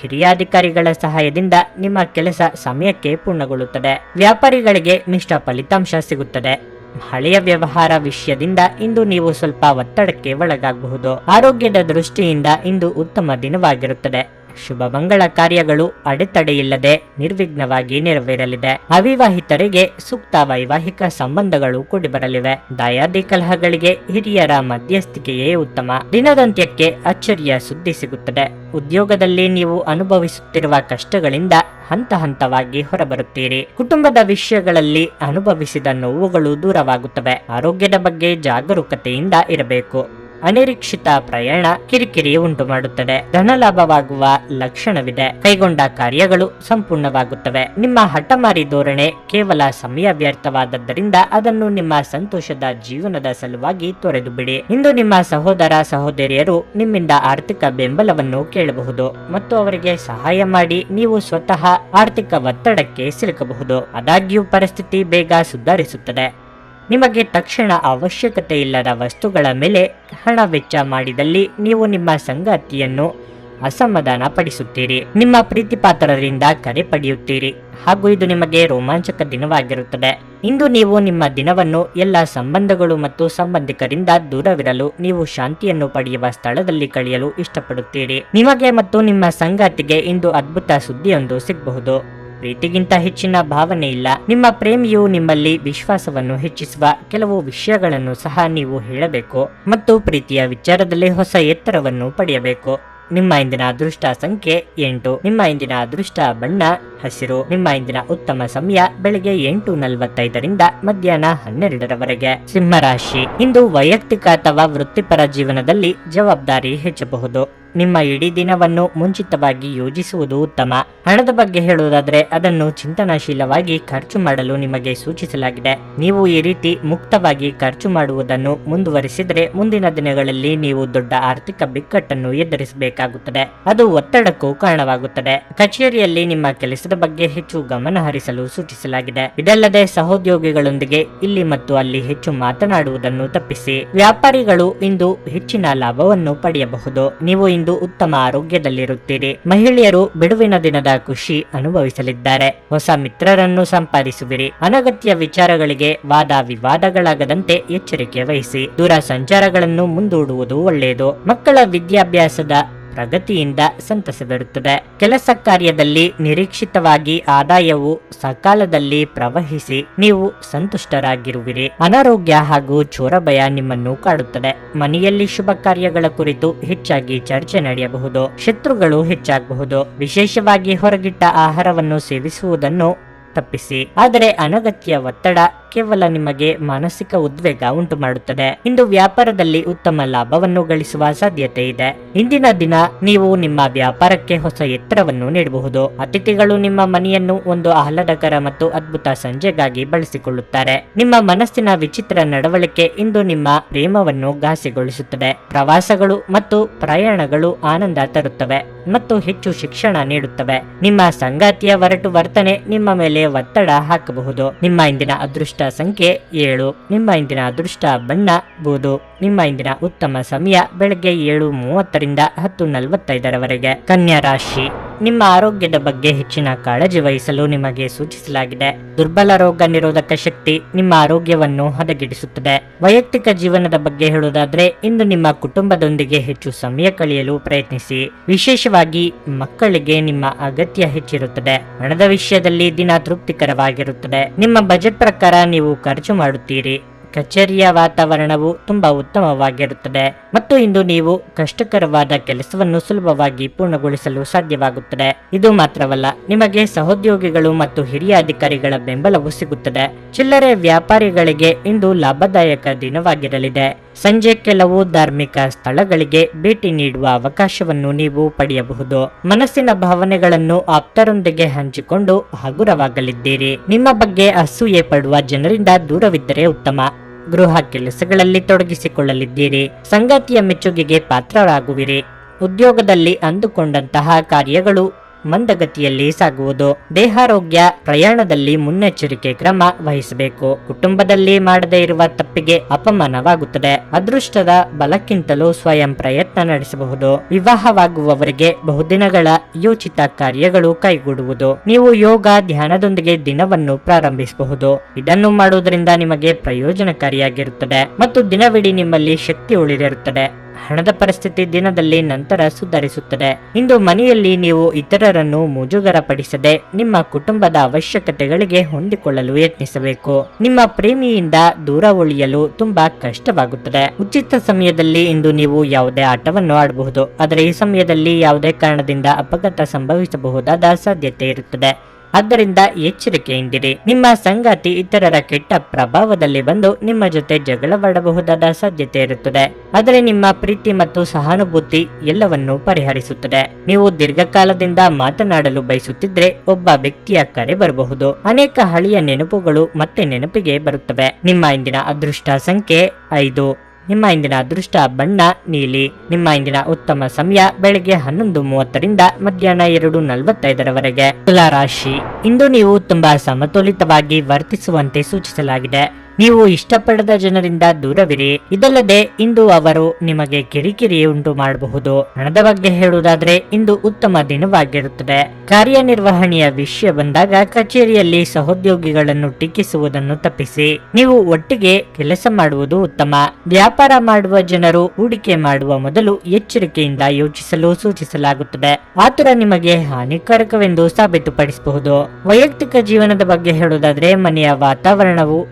ಹಿರಿಯ ಅಧಿಕಾರಿಗಳ ಸಹಾಯದಿಂದ ನಿಮ್ಮ ಕೆಲಸ ಸಮಯಕ್ಕೆ ಪೂರ್ಣಗೊಳ್ಳುತ್ತದೆ. ವ್ಯಾಪಾರಿಗಳಿಗೆ ಮಿಷ್ಟ ಫಲಿತಾಂಶ ಸಿಗುತ್ತದೆ. ಹಳೆಯ ವ್ಯವಹಾರ ವಿಷಯದಿಂದ ಇಂದು ನೀವು ಸ್ವಲ್ಪ ಒತ್ತಡಕ್ಕೆ ಒಳಗಾಗಬಹುದು. ಆರೋಗ್ಯದ ದೃಷ್ಟಿಯಿಂದ ಇಂದು ಉತ್ತಮ ದಿನವಾಗಿರುತ್ತದೆ. ಶುಭ ಮಂಗಳ ಕಾರ್ಯಗಳು ಅಡೆತಡೆಯಿಲ್ಲದೆ ನಿರ್ವಿಘ್ನವಾಗಿ ನೆರವೇರಲಿದೆ. ಅವಿವಾಹಿತರಿಗೆ ಸೂಕ್ತ ವೈವಾಹಿಕ ಸಂಬಂಧಗಳು ಕೂಡಿಬರಲಿವೆ. ದಯಾದಿ ಕಲಹಗಳಿಗೆ ಹಿರಿಯರ ಮಧ್ಯಸ್ಥಿಕೆಯೇ ಉತ್ತಮ. ದಿನದಂತ್ಯಕ್ಕೆ ಅಚ್ಚರಿಯ ಸುದ್ದಿ ಸಿಗುತ್ತದೆ. ಉದ್ಯೋಗದಲ್ಲಿ ನೀವು ಅನುಭವಿಸುತ್ತಿರುವ ಕಷ್ಟಗಳಿಂದ ಹಂತ ಹಂತವಾಗಿ ಹೊರಬರುತ್ತೀರಿ. ಕುಟುಂಬದ ವಿಷಯಗಳಲ್ಲಿ ಅನುಭವಿಸಿದ ನೋವುಗಳು ದೂರವಾಗುತ್ತವೆ. ಆರೋಗ್ಯದ ಬಗ್ಗೆ ಜಾಗರೂಕತೆಯಿಂದ ಇರಬೇಕು. ಅನಿರೀಕ್ಷಿತ ಪ್ರಯಾಣ ಕಿರಿಕಿರಿ ಉಂಟು ಮಾಡುತ್ತದೆ ಧನ ಲಾಭವಾಗುವ ಲಕ್ಷಣವಿದೆ. ಕೈಗೊಂಡ ಕಾರ್ಯಗಳು ಸಂಪೂರ್ಣವಾಗುತ್ತವೆ. ನಿಮ್ಮ ಹಠಮಾರಿ ಧೋರಣೆ ಕೇವಲ ಸಮಯ ವ್ಯರ್ಥವಾದದ್ದರಿಂದ ಅದನ್ನು ನಿಮ್ಮ ಸಂತೋಷದ ಜೀವನದ ಸಲುವಾಗಿ ತೊರೆದು ಬಿಡಿ ಇಂದು ನಿಮ್ಮ ಸಹೋದರ ಸಹೋದರಿಯರು ನಿಮ್ಮಿಂದ ಆರ್ಥಿಕ ಬೆಂಬಲವನ್ನು ಕೇಳಬಹುದು ಮತ್ತು ಅವರಿಗೆ ಸಹಾಯ ಮಾಡಿ ನೀವು ಸ್ವತಃ ಆರ್ಥಿಕ ಒತ್ತಡಕ್ಕೆ ಸಿಲುಕಬಹುದು. ಆದಾಗ್ಯೂ ಪರಿಸ್ಥಿತಿ ಬೇಗ ಸುಧಾರಿಸುತ್ತದೆ. ನಿಮಗೆ ತಕ್ಷಣ ಅವಶ್ಯಕತೆ ಇಲ್ಲದ ವಸ್ತುಗಳ ಮೇಲೆ ಹಣ ವೆಚ್ಚ ಮಾಡಿದಲ್ಲಿ ನೀವು ನಿಮ್ಮ ಸಂಗಾತಿಯನ್ನು ಅಸಮಾಧಾನ ಪಡಿಸುತ್ತೀರಿ ನಿಮ್ಮ ಪ್ರೀತಿಪಾತ್ರರಿಂದ ಕರೆ ಪಡೆಯುತ್ತೀರಿ. ಹಾಗೂ ಇದು ನಿಮಗೆ ರೋಮಾಂಚಕ ದಿನವಾಗಿರುತ್ತದೆ. ಇಂದು ನೀವು ನಿಮ್ಮ ದಿನವನ್ನು ಎಲ್ಲ ಸಂಬಂಧಗಳು ಮತ್ತು ಸಂಬಂಧಿಕರಿಂದ ದೂರವಿರಲು ನೀವು ಶಾಂತಿಯನ್ನು ಪಡೆಯುವ ಸ್ಥಳದಲ್ಲಿ ಕಳೆಯಲು ಇಷ್ಟಪಡುತ್ತೀರಿ. ನಿಮಗೆ ಮತ್ತು ನಿಮ್ಮ ಸಂಗಾತಿಗೆ ಇಂದು ಅದ್ಭುತ ಸುದ್ದಿಯೊಂದು ಸಿಗಬಹುದು. ಪ್ರೀತಿಗಿಂತ ಹೆಚ್ಚಿನ ಭಾವನೆ ಇಲ್ಲ. ನಿಮ್ಮ ಪ್ರೇಮಿಯು ನಿಮ್ಮಲ್ಲಿ ವಿಶ್ವಾಸವನ್ನು ಹೆಚ್ಚಿಸುವ ಕೆಲವು ವಿಷಯಗಳನ್ನು ಸಹ ನೀವು ಹೇಳಬೇಕು ಮತ್ತು ಪ್ರೀತಿಯ ವಿಚಾರದಲ್ಲಿ ಹೊಸ ಎತ್ತರವನ್ನು ಪಡೆಯಬೇಕು. ನಿಮ್ಮ ಇಂದಿನ ಅದೃಷ್ಟ ಸಂಖ್ಯೆ ಎಂಟು. ನಿಮ್ಮ ಇಂದಿನ ಅದೃಷ್ಟ ಬಣ್ಣ ಹಸಿರು. ನಿಮ್ಮ ಇಂದಿನ ಉತ್ತಮ ಸಮಯ ಬೆಳಗ್ಗೆ ಎಂಟು ನಲವತ್ತೈದರಿಂದ ಮಧ್ಯಾಹ್ನ ಹನ್ನೆರಡರವರೆಗೆ. ಸಿಂಹರಾಶಿ. ಇಂದು ವೈಯಕ್ತಿಕ ಅಥವಾ ವೃತ್ತಿಪರ ಜೀವನದಲ್ಲಿ ಜವಾಬ್ದಾರಿ ಹೆಚ್ಚಬಹುದು. ನಿಮ್ಮ ಇಡೀ ದಿನವನ್ನು ಮುಂಚಿತವಾಗಿ ಯೋಜಿಸುವುದು ಉತ್ತಮ. ಹಣದ ಬಗ್ಗೆ ಹೇಳುವುದಾದ್ರೆ ಅದನ್ನು ಚಿಂತನಾಶೀಲವಾಗಿ ಖರ್ಚು ಮಾಡಲು ನಿಮಗೆ ಸೂಚಿಸಲಾಗಿದೆ. ನೀವು ಈ ರೀತಿ ಮುಕ್ತವಾಗಿ ಖರ್ಚು ಮಾಡುವುದನ್ನು ಮುಂದುವರಿಸಿದರೆ ಮುಂದಿನ ದಿನಗಳಲ್ಲಿ ನೀವು ದೊಡ್ಡ ಆರ್ಥಿಕ ಬಿಕ್ಕಟ್ಟನ್ನು ಎದುರಿಸಬೇಕಾಗುತ್ತದೆ. ಅದು ಒತ್ತಡಕ್ಕೂ ಕಾರಣವಾಗುತ್ತದೆ. ಕಚೇರಿಯಲ್ಲಿ ನಿಮ್ಮ ಕೆಲಸದ ಬಗ್ಗೆ ಹೆಚ್ಚು ಗಮನ ಹರಿಸಲು ಸೂಚಿಸಲಾಗಿದೆ. ಇದಲ್ಲದೆ ಸಹೋದ್ಯೋಗಿಗಳೊಂದಿಗೆ ಇಲ್ಲಿ ಮತ್ತು ಅಲ್ಲಿ ಹೆಚ್ಚು ಮಾತನಾಡುವುದನ್ನು ತಪ್ಪಿಸಿ. ವ್ಯಾಪಾರಿಗಳು ಇಂದು ಹೆಚ್ಚಿನ ಲಾಭವನ್ನು ಪಡೆಯಬಹುದು. ನೀವು ಉತ್ತಮ ಆರೋಗ್ಯದಲ್ಲಿರುತ್ತೀರಿ. ಮಹಿಳೆಯರು ಬಿಡುವಿನ ದಿನದ ಖುಷಿ ಅನುಭವಿಸಲಿದ್ದಾರೆ. ಹೊಸ ಮಿತ್ರರನ್ನು ಸಂಪಾದಿಸುವಿರಿ. ಅನಗತ್ಯ ವಿಚಾರಗಳಿಗೆ ವಾದ ವಿವಾದಗಳಾಗದಂತೆ ಎಚ್ಚರಿಕೆ ವಹಿಸಿ. ದೂರ ಸಂಚಾರಗಳನ್ನು ಮುಂದೂಡುವುದು ಒಳ್ಳೆಯದು. ಮಕ್ಕಳ ವಿದ್ಯಾಭ್ಯಾಸದ ಪ್ರಗತಿಯಿಂದ ಸಂತಸವಿರುತ್ತದೆ. ಕೆಲಸ ಕಾರ್ಯದಲ್ಲಿ ನಿರೀಕ್ಷಿತವಾಗಿ ಆದಾಯವು ಸಕಾಲದಲ್ಲಿ ಪ್ರವಹಿಸಿ ನೀವು ಸಂತುಷ್ಟರಾಗಿರುವಿರಿ. ಅನಾರೋಗ್ಯ ಹಾಗೂ ಚೋರಭಯ ನಿಮ್ಮನ್ನು ಕಾಡುತ್ತದೆ. ಮನೆಯಲ್ಲಿ ಶುಭ ಕಾರ್ಯಗಳ ಕುರಿತು ಹೆಚ್ಚಾಗಿ ಚರ್ಚೆ ನಡೆಯಬಹುದು. ಶತ್ರುಗಳು ಹೆಚ್ಚಾಗಬಹುದು. ವಿಶೇಷವಾಗಿ ಹೊರಗಿಟ್ಟ ಆಹಾರವನ್ನು ಸೇವಿಸುವುದನ್ನು ತಪ್ಪಿಸಿ. ಆದರೆ ಅನಗತ್ಯ ಒತ್ತಡ ಕೇವಲ ನಿಮಗೆ ಮಾನಸಿಕ ಉದ್ವೇಗ ಉಂಟು ಮಾಡುತ್ತದೆ. ಇಂದು ವ್ಯಾಪಾರದಲ್ಲಿ ಉತ್ತಮ ಲಾಭವನ್ನು ಗಳಿಸುವ ಸಾಧ್ಯತೆ ಇದೆ. ಇಂದಿನ ದಿನ ನೀವು ನಿಮ್ಮ ವ್ಯಾಪಾರಕ್ಕೆ ಹೊಸ ಎತ್ತರವನ್ನು ನೀಡಬಹುದು. ಅತಿಥಿಗಳು ನಿಮ್ಮ ಮನೆಯನ್ನು ಒಂದು ಆಹ್ಲಾದಕರ ಮತ್ತು ಅದ್ಭುತ ಸಂಜೆಗಾಗಿ ಬಳಸಿಕೊಳ್ಳುತ್ತಾರೆ. ನಿಮ್ಮ ಮನಸ್ಸಿನ ವಿಚಿತ್ರ ನಡವಳಿಕೆ ಇಂದು ನಿಮ್ಮ ಪ್ರೇಮವನ್ನು ಘಾಸಿಗೊಳಿಸುತ್ತದೆ. ಪ್ರವಾಸಗಳು ಮತ್ತು ಪ್ರಯಾಣಗಳು ಆನಂದ ತರುತ್ತವೆ ಮತ್ತು ಹೆಚ್ಚು ಶಿಕ್ಷಣ ನೀಡುತ್ತವೆ. ನಿಮ್ಮ ಸಂಗಾತಿಯ ಒರಟು ವರ್ತನೆ ನಿಮ್ಮ ಮೇಲೆ ಒತ್ತಡ ಹಾಕಬಹುದು. ನಿಮ್ಮ ಇಂದಿನ ಸಂಖ್ಯೆ ಏಳು. ನಿಮ್ಮ ಇಂದಿನ ಅದೃಷ್ಟ ಬಣ್ಣ, ಬೂದು. ನಿಮ್ಮ ಇಂದಿನ ಉತ್ತಮ ಸಮಯ, ಬೆಳಗ್ಗೆ ಏಳು ಮೂವತ್ತರಿಂದ ಹತ್ತು ನಲವತ್ತೈದರವರೆಗೆ. ಕನ್ಯಾ ರಾಶಿ. ನಿಮ್ಮ ಆರೋಗ್ಯದ ಬಗ್ಗೆ ಹೆಚ್ಚಿನ ಕಾಳಜಿ ವಹಿಸಲು ನಿಮಗೆ ಸೂಚಿಸಲಾಗಿದೆ. ದುರ್ಬಲ ರೋಗ ನಿರೋಧಕ ಶಕ್ತಿ ನಿಮ್ಮ ಆರೋಗ್ಯವನ್ನು ಹದಗೆಡಿಸುತ್ತದೆ. ವೈಯಕ್ತಿಕ ಜೀವನದ ಬಗ್ಗೆ ಹೇಳುವುದಾದ್ರೆ, ಇಂದು ನಿಮ್ಮ ಕುಟುಂಬದೊಂದಿಗೆ ಹೆಚ್ಚು ಸಮಯ ಕಳೆಯಲು ಪ್ರಯತ್ನಿಸಿ. ವಿಶೇಷವಾಗಿ, ಮಕ್ಕಳಿಗೆ ನಿಮ್ಮ ಅಗತ್ಯ ಹೆಚ್ಚಿರುತ್ತದೆ. ಹಣದ ವಿಷಯದಲ್ಲಿ ದಿನ ತೃಪ್ತಿಕರವಾಗಿರುತ್ತದೆ. ನಿಮ್ಮ ಬಜೆಟ್ ಪ್ರಕಾರ ನೀವು ಖರ್ಚು ಮಾಡುತ್ತೀರಿ. ಕಚೇರಿಯ ವಾತಾವರಣವು ತುಂಬಾ ಉತ್ತಮವಾಗಿರುತ್ತದೆ ಮತ್ತು ಇಂದು ನೀವು ಕಷ್ಟಕರವಾದ ಕೆಲಸವನ್ನು ಸುಲಭವಾಗಿ ಪೂರ್ಣಗೊಳಿಸಲು ಸಾಧ್ಯವಾಗುತ್ತದೆ. ಇದು ಮಾತ್ರವಲ್ಲ, ನಿಮಗೆ ಸಹೋದ್ಯೋಗಿಗಳು ಮತ್ತು ಹಿರಿಯ ಅಧಿಕಾರಿಗಳ ಬೆಂಬಲವು ಸಿಗುತ್ತದೆ. ಚಿಲ್ಲರೆ ವ್ಯಾಪಾರಿಗಳಿಗೆ ಇಂದು ಲಾಭದಾಯಕ ದಿನವಾಗಿರಲಿದೆ. ಸಂಜೆ ಕೆಲವು ಧಾರ್ಮಿಕ ಸ್ಥಳಗಳಿಗೆ ಭೇಟಿ ನೀಡುವ ಅವಕಾಶವನ್ನು ನೀವು ಪಡೆಯಬಹುದು. ಮನಸ್ಸಿನ ಭಾವನೆಗಳನ್ನು ಆಪ್ತರೊಂದಿಗೆ ಹಂಚಿಕೊಂಡು ಹಗುರವಾಗಲಿದ್ದೀರಿ. ನಿಮ್ಮ ಬಗ್ಗೆ ಅಸೂಯೆ ಪಡುವ ಜನರಿಂದ ದೂರವಿದ್ದರೆ ಉತ್ತಮ. ಗೃಹ ಕೆಲಸಗಳಲ್ಲಿ ತೊಡಗಿಸಿಕೊಳ್ಳಲಿದ್ದೀರಿ. ಸಂಗಾತಿಯ ಮೆಚ್ಚುಗೆಗೆ ಪಾತ್ರರಾಗುವಿರಿ. ಉದ್ಯೋಗದಲ್ಲಿ ಅಂದುಕೊಂಡಂತಹ ಕಾರ್ಯಗಳು ಮಂದಗತಿಯಲ್ಲಿ ಸಾಗುವುದು. ದೇಹಾರೋಗ್ಯ ಪ್ರಯಾಣದಲ್ಲಿ ಮುನ್ನೆಚ್ಚರಿಕೆ ಕ್ರಮ ವಹಿಸಬೇಕು. ಕುಟುಂಬದಲ್ಲಿ ಮಾಡದೇ ಇರುವ ತಪ್ಪಿಗೆ ಅಪಮಾನವಾಗುತ್ತದೆ. ಅದೃಷ್ಟದ ಬಲಕ್ಕಿಂತಲೂ ಸ್ವಯಂ ಪ್ರಯತ್ನ ನಡೆಸಬಹುದು. ವಿವಾಹವಾಗುವವರಿಗೆ ಬಹುದಿನಗಳ ಯೋಚಿತ ಕಾರ್ಯಗಳು ಕೈಗೂಡುವುದು. ನೀವು ಯೋಗ ಧ್ಯಾನದೊಂದಿಗೆ ದಿನವನ್ನು ಪ್ರಾರಂಭಿಸಬಹುದು. ಇದನ್ನು ಮಾಡುವುದರಿಂದ ನಿಮಗೆ ಪ್ರಯೋಜನಕಾರಿಯಾಗಿರುತ್ತದೆ ಮತ್ತು ದಿನವಿಡೀ ನಿಮ್ಮಲ್ಲಿ ಶಕ್ತಿ ಉಳಿದಿರುತ್ತದೆ. ಹಣದ ಪರಿಸ್ಥಿತಿ ದಿನದಲ್ಲಿ ನಂತರ ಸುಧಾರಿಸುತ್ತದೆ. ಇಂದು ಮನೆಯಲ್ಲಿ ನೀವು ಇತರರನ್ನು ಮುಜುಗರಪಡಿಸದೆ ನಿಮ್ಮ ಕುಟುಂಬದ ಅವಶ್ಯಕತೆಗಳಿಗೆ ಹೊಂದಿಕೊಳ್ಳಲು ಯತ್ನಿಸಬೇಕು. ನಿಮ್ಮ ಪ್ರೇಮಿಯಿಂದ ದೂರ ಉಳಿಯಲು ತುಂಬಾ ಕಷ್ಟವಾಗುತ್ತದೆ. ಉಚಿತ ಸಮಯದಲ್ಲಿ ಇಂದು ನೀವು ಯಾವುದೇ ಆಟವನ್ನು ಆಡಬಹುದು. ಆದರೆ ಈ ಸಮಯದಲ್ಲಿ ಯಾವುದೇ ಕಾರಣದಿಂದ ಅಪಘಾತ ಸಂಭವಿಸಬಹುದಾದ ಸಾಧ್ಯತೆ ಇರುತ್ತದೆ. ಆದ್ದರಿಂದ ಎಚ್ಚರಿಕೆಯಿಂದಿರಿ. ನಿಮ್ಮ ಸಂಗಾತಿ ಇತರರ ಕೆಟ್ಟ ಪ್ರಭಾವದಲ್ಲಿ ಬಂದು ನಿಮ್ಮ ಜೊತೆ ಜಗಳವಾಡಬಹುದಾದ ಸಾಧ್ಯತೆ ಇರುತ್ತದೆ. ಆದರೆ ನಿಮ್ಮ ಪ್ರೀತಿ ಮತ್ತು ಸಹಾನುಭೂತಿ ಎಲ್ಲವನ್ನೂ ಪರಿಹರಿಸುತ್ತದೆ. ನೀವು ದೀರ್ಘಕಾಲದಿಂದ ಮಾತನಾಡಲು ಬಯಸುತ್ತಿದ್ರೆ ಒಬ್ಬ ವ್ಯಕ್ತಿಯ ಕರೆ ಬರಬಹುದು. ಅನೇಕ ಹಳೆಯ ನೆನಪುಗಳು ಮತ್ತೆ ನೆನಪಿಗೆ ಬರುತ್ತವೆ. ನಿಮ್ಮ ಇಂದಿನ ಅದೃಷ್ಟ ಸಂಖ್ಯೆ ಐದು. ನಿಮ್ಮ ಇಂದಿನ ಅದೃಷ್ಟ ಬಣ್ಣ, ನೀಲಿ. ನಿಮ್ಮ ಇಂದಿನ ಉತ್ತಮ ಸಮಯ ಬೆಳಗ್ಗೆ ಹನ್ನೊಂದು ಮೂವತ್ತರಿಂದ ಮಧ್ಯಾಹ್ನ ಎರಡು ನಲವತ್ತೈದರವರೆಗೆ. ತುಲಾ ರಾಶಿ ಇಂದು ನೀವು ತುಂಬಾ ಸಮತೋಲಿತವಾಗಿ ವರ್ತಿಸುವಂತೆ ಸೂಚಿಸಲಾಗಿದೆ. ನೀವು ಇಷ್ಟಪಡದ ಜನರಿಂದ ದೂರವಿರಿ. ಇದಲ್ಲದೆ ಇಂದು ಅವರು ನಿಮಗೆ ಕಿರಿಕಿರಿ ಉಂಟು ಮಾಡಬಹುದು. ಹಣದ ಬಗ್ಗೆ ಹೇಳುವುದಾದ್ರೆ ಇಂದು ಉತ್ತಮ ದಿನವಾಗಿರುತ್ತದೆ. ಕಾರ್ಯನಿರ್ವಹಣೆಯ ವಿಷಯ ಬಂದಾಗ ಕಚೇರಿಯಲ್ಲಿ ಸಹೋದ್ಯೋಗಿಗಳನ್ನು ಟೀಕಿಸುವುದನ್ನು ತಪ್ಪಿಸಿ. ನೀವು ಒಟ್ಟಿಗೆ ಕೆಲಸ ಮಾಡುವುದು ಉತ್ತಮ. ವ್ಯಾಪಾರ ಮಾಡುವ ಜನರು ಹೂಡಿಕೆ ಮಾಡುವ ಮೊದಲು ಎಚ್ಚರಿಕೆಯಿಂದ ಯೋಚಿಸಲು ಸೂಚಿಸಲಾಗುತ್ತದೆ. ಆತುರ ನಿಮಗೆ ಹಾನಿಕಾರಕವೆಂದು ಸಾಬೀತುಪಡಿಸಬಹುದು. ವೈಯಕ್ತಿಕ ಜೀವನದ ಬಗ್ಗೆ ಹೇಳುವುದಾದ್ರೆ ಮನೆಯ ವಾತಾವರಣವು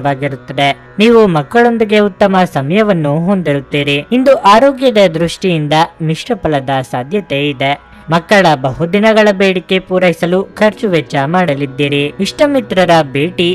ಸಾಮಾನ್ಯವಾಗಿರುತ್ತದೆ ನೀವು ಮಕ್ಕಳೊಂದಿಗೆ ಉತ್ತಮ ಸಮಯವನ್ನು ಹೊಂದಿರುತ್ತೀರಿ. ಇಂದು ಆರೋಗ್ಯದ ದೃಷ್ಟಿಯಿಂದ ಮಿಶ್ರಫಲದ ಸಾಧ್ಯತೆ ಇದೆ. ಮಕ್ಕಳ ಬಹುದಿನಗಳ ಬೇಡಿಕೆ ಪೂರೈಸಲು ಖರ್ಚು ವೆಚ್ಚ ಮಾಡಲಿದ್ದೀರಿ. ಇಷ್ಟಮಿತ್ರರ ಭೇಟಿ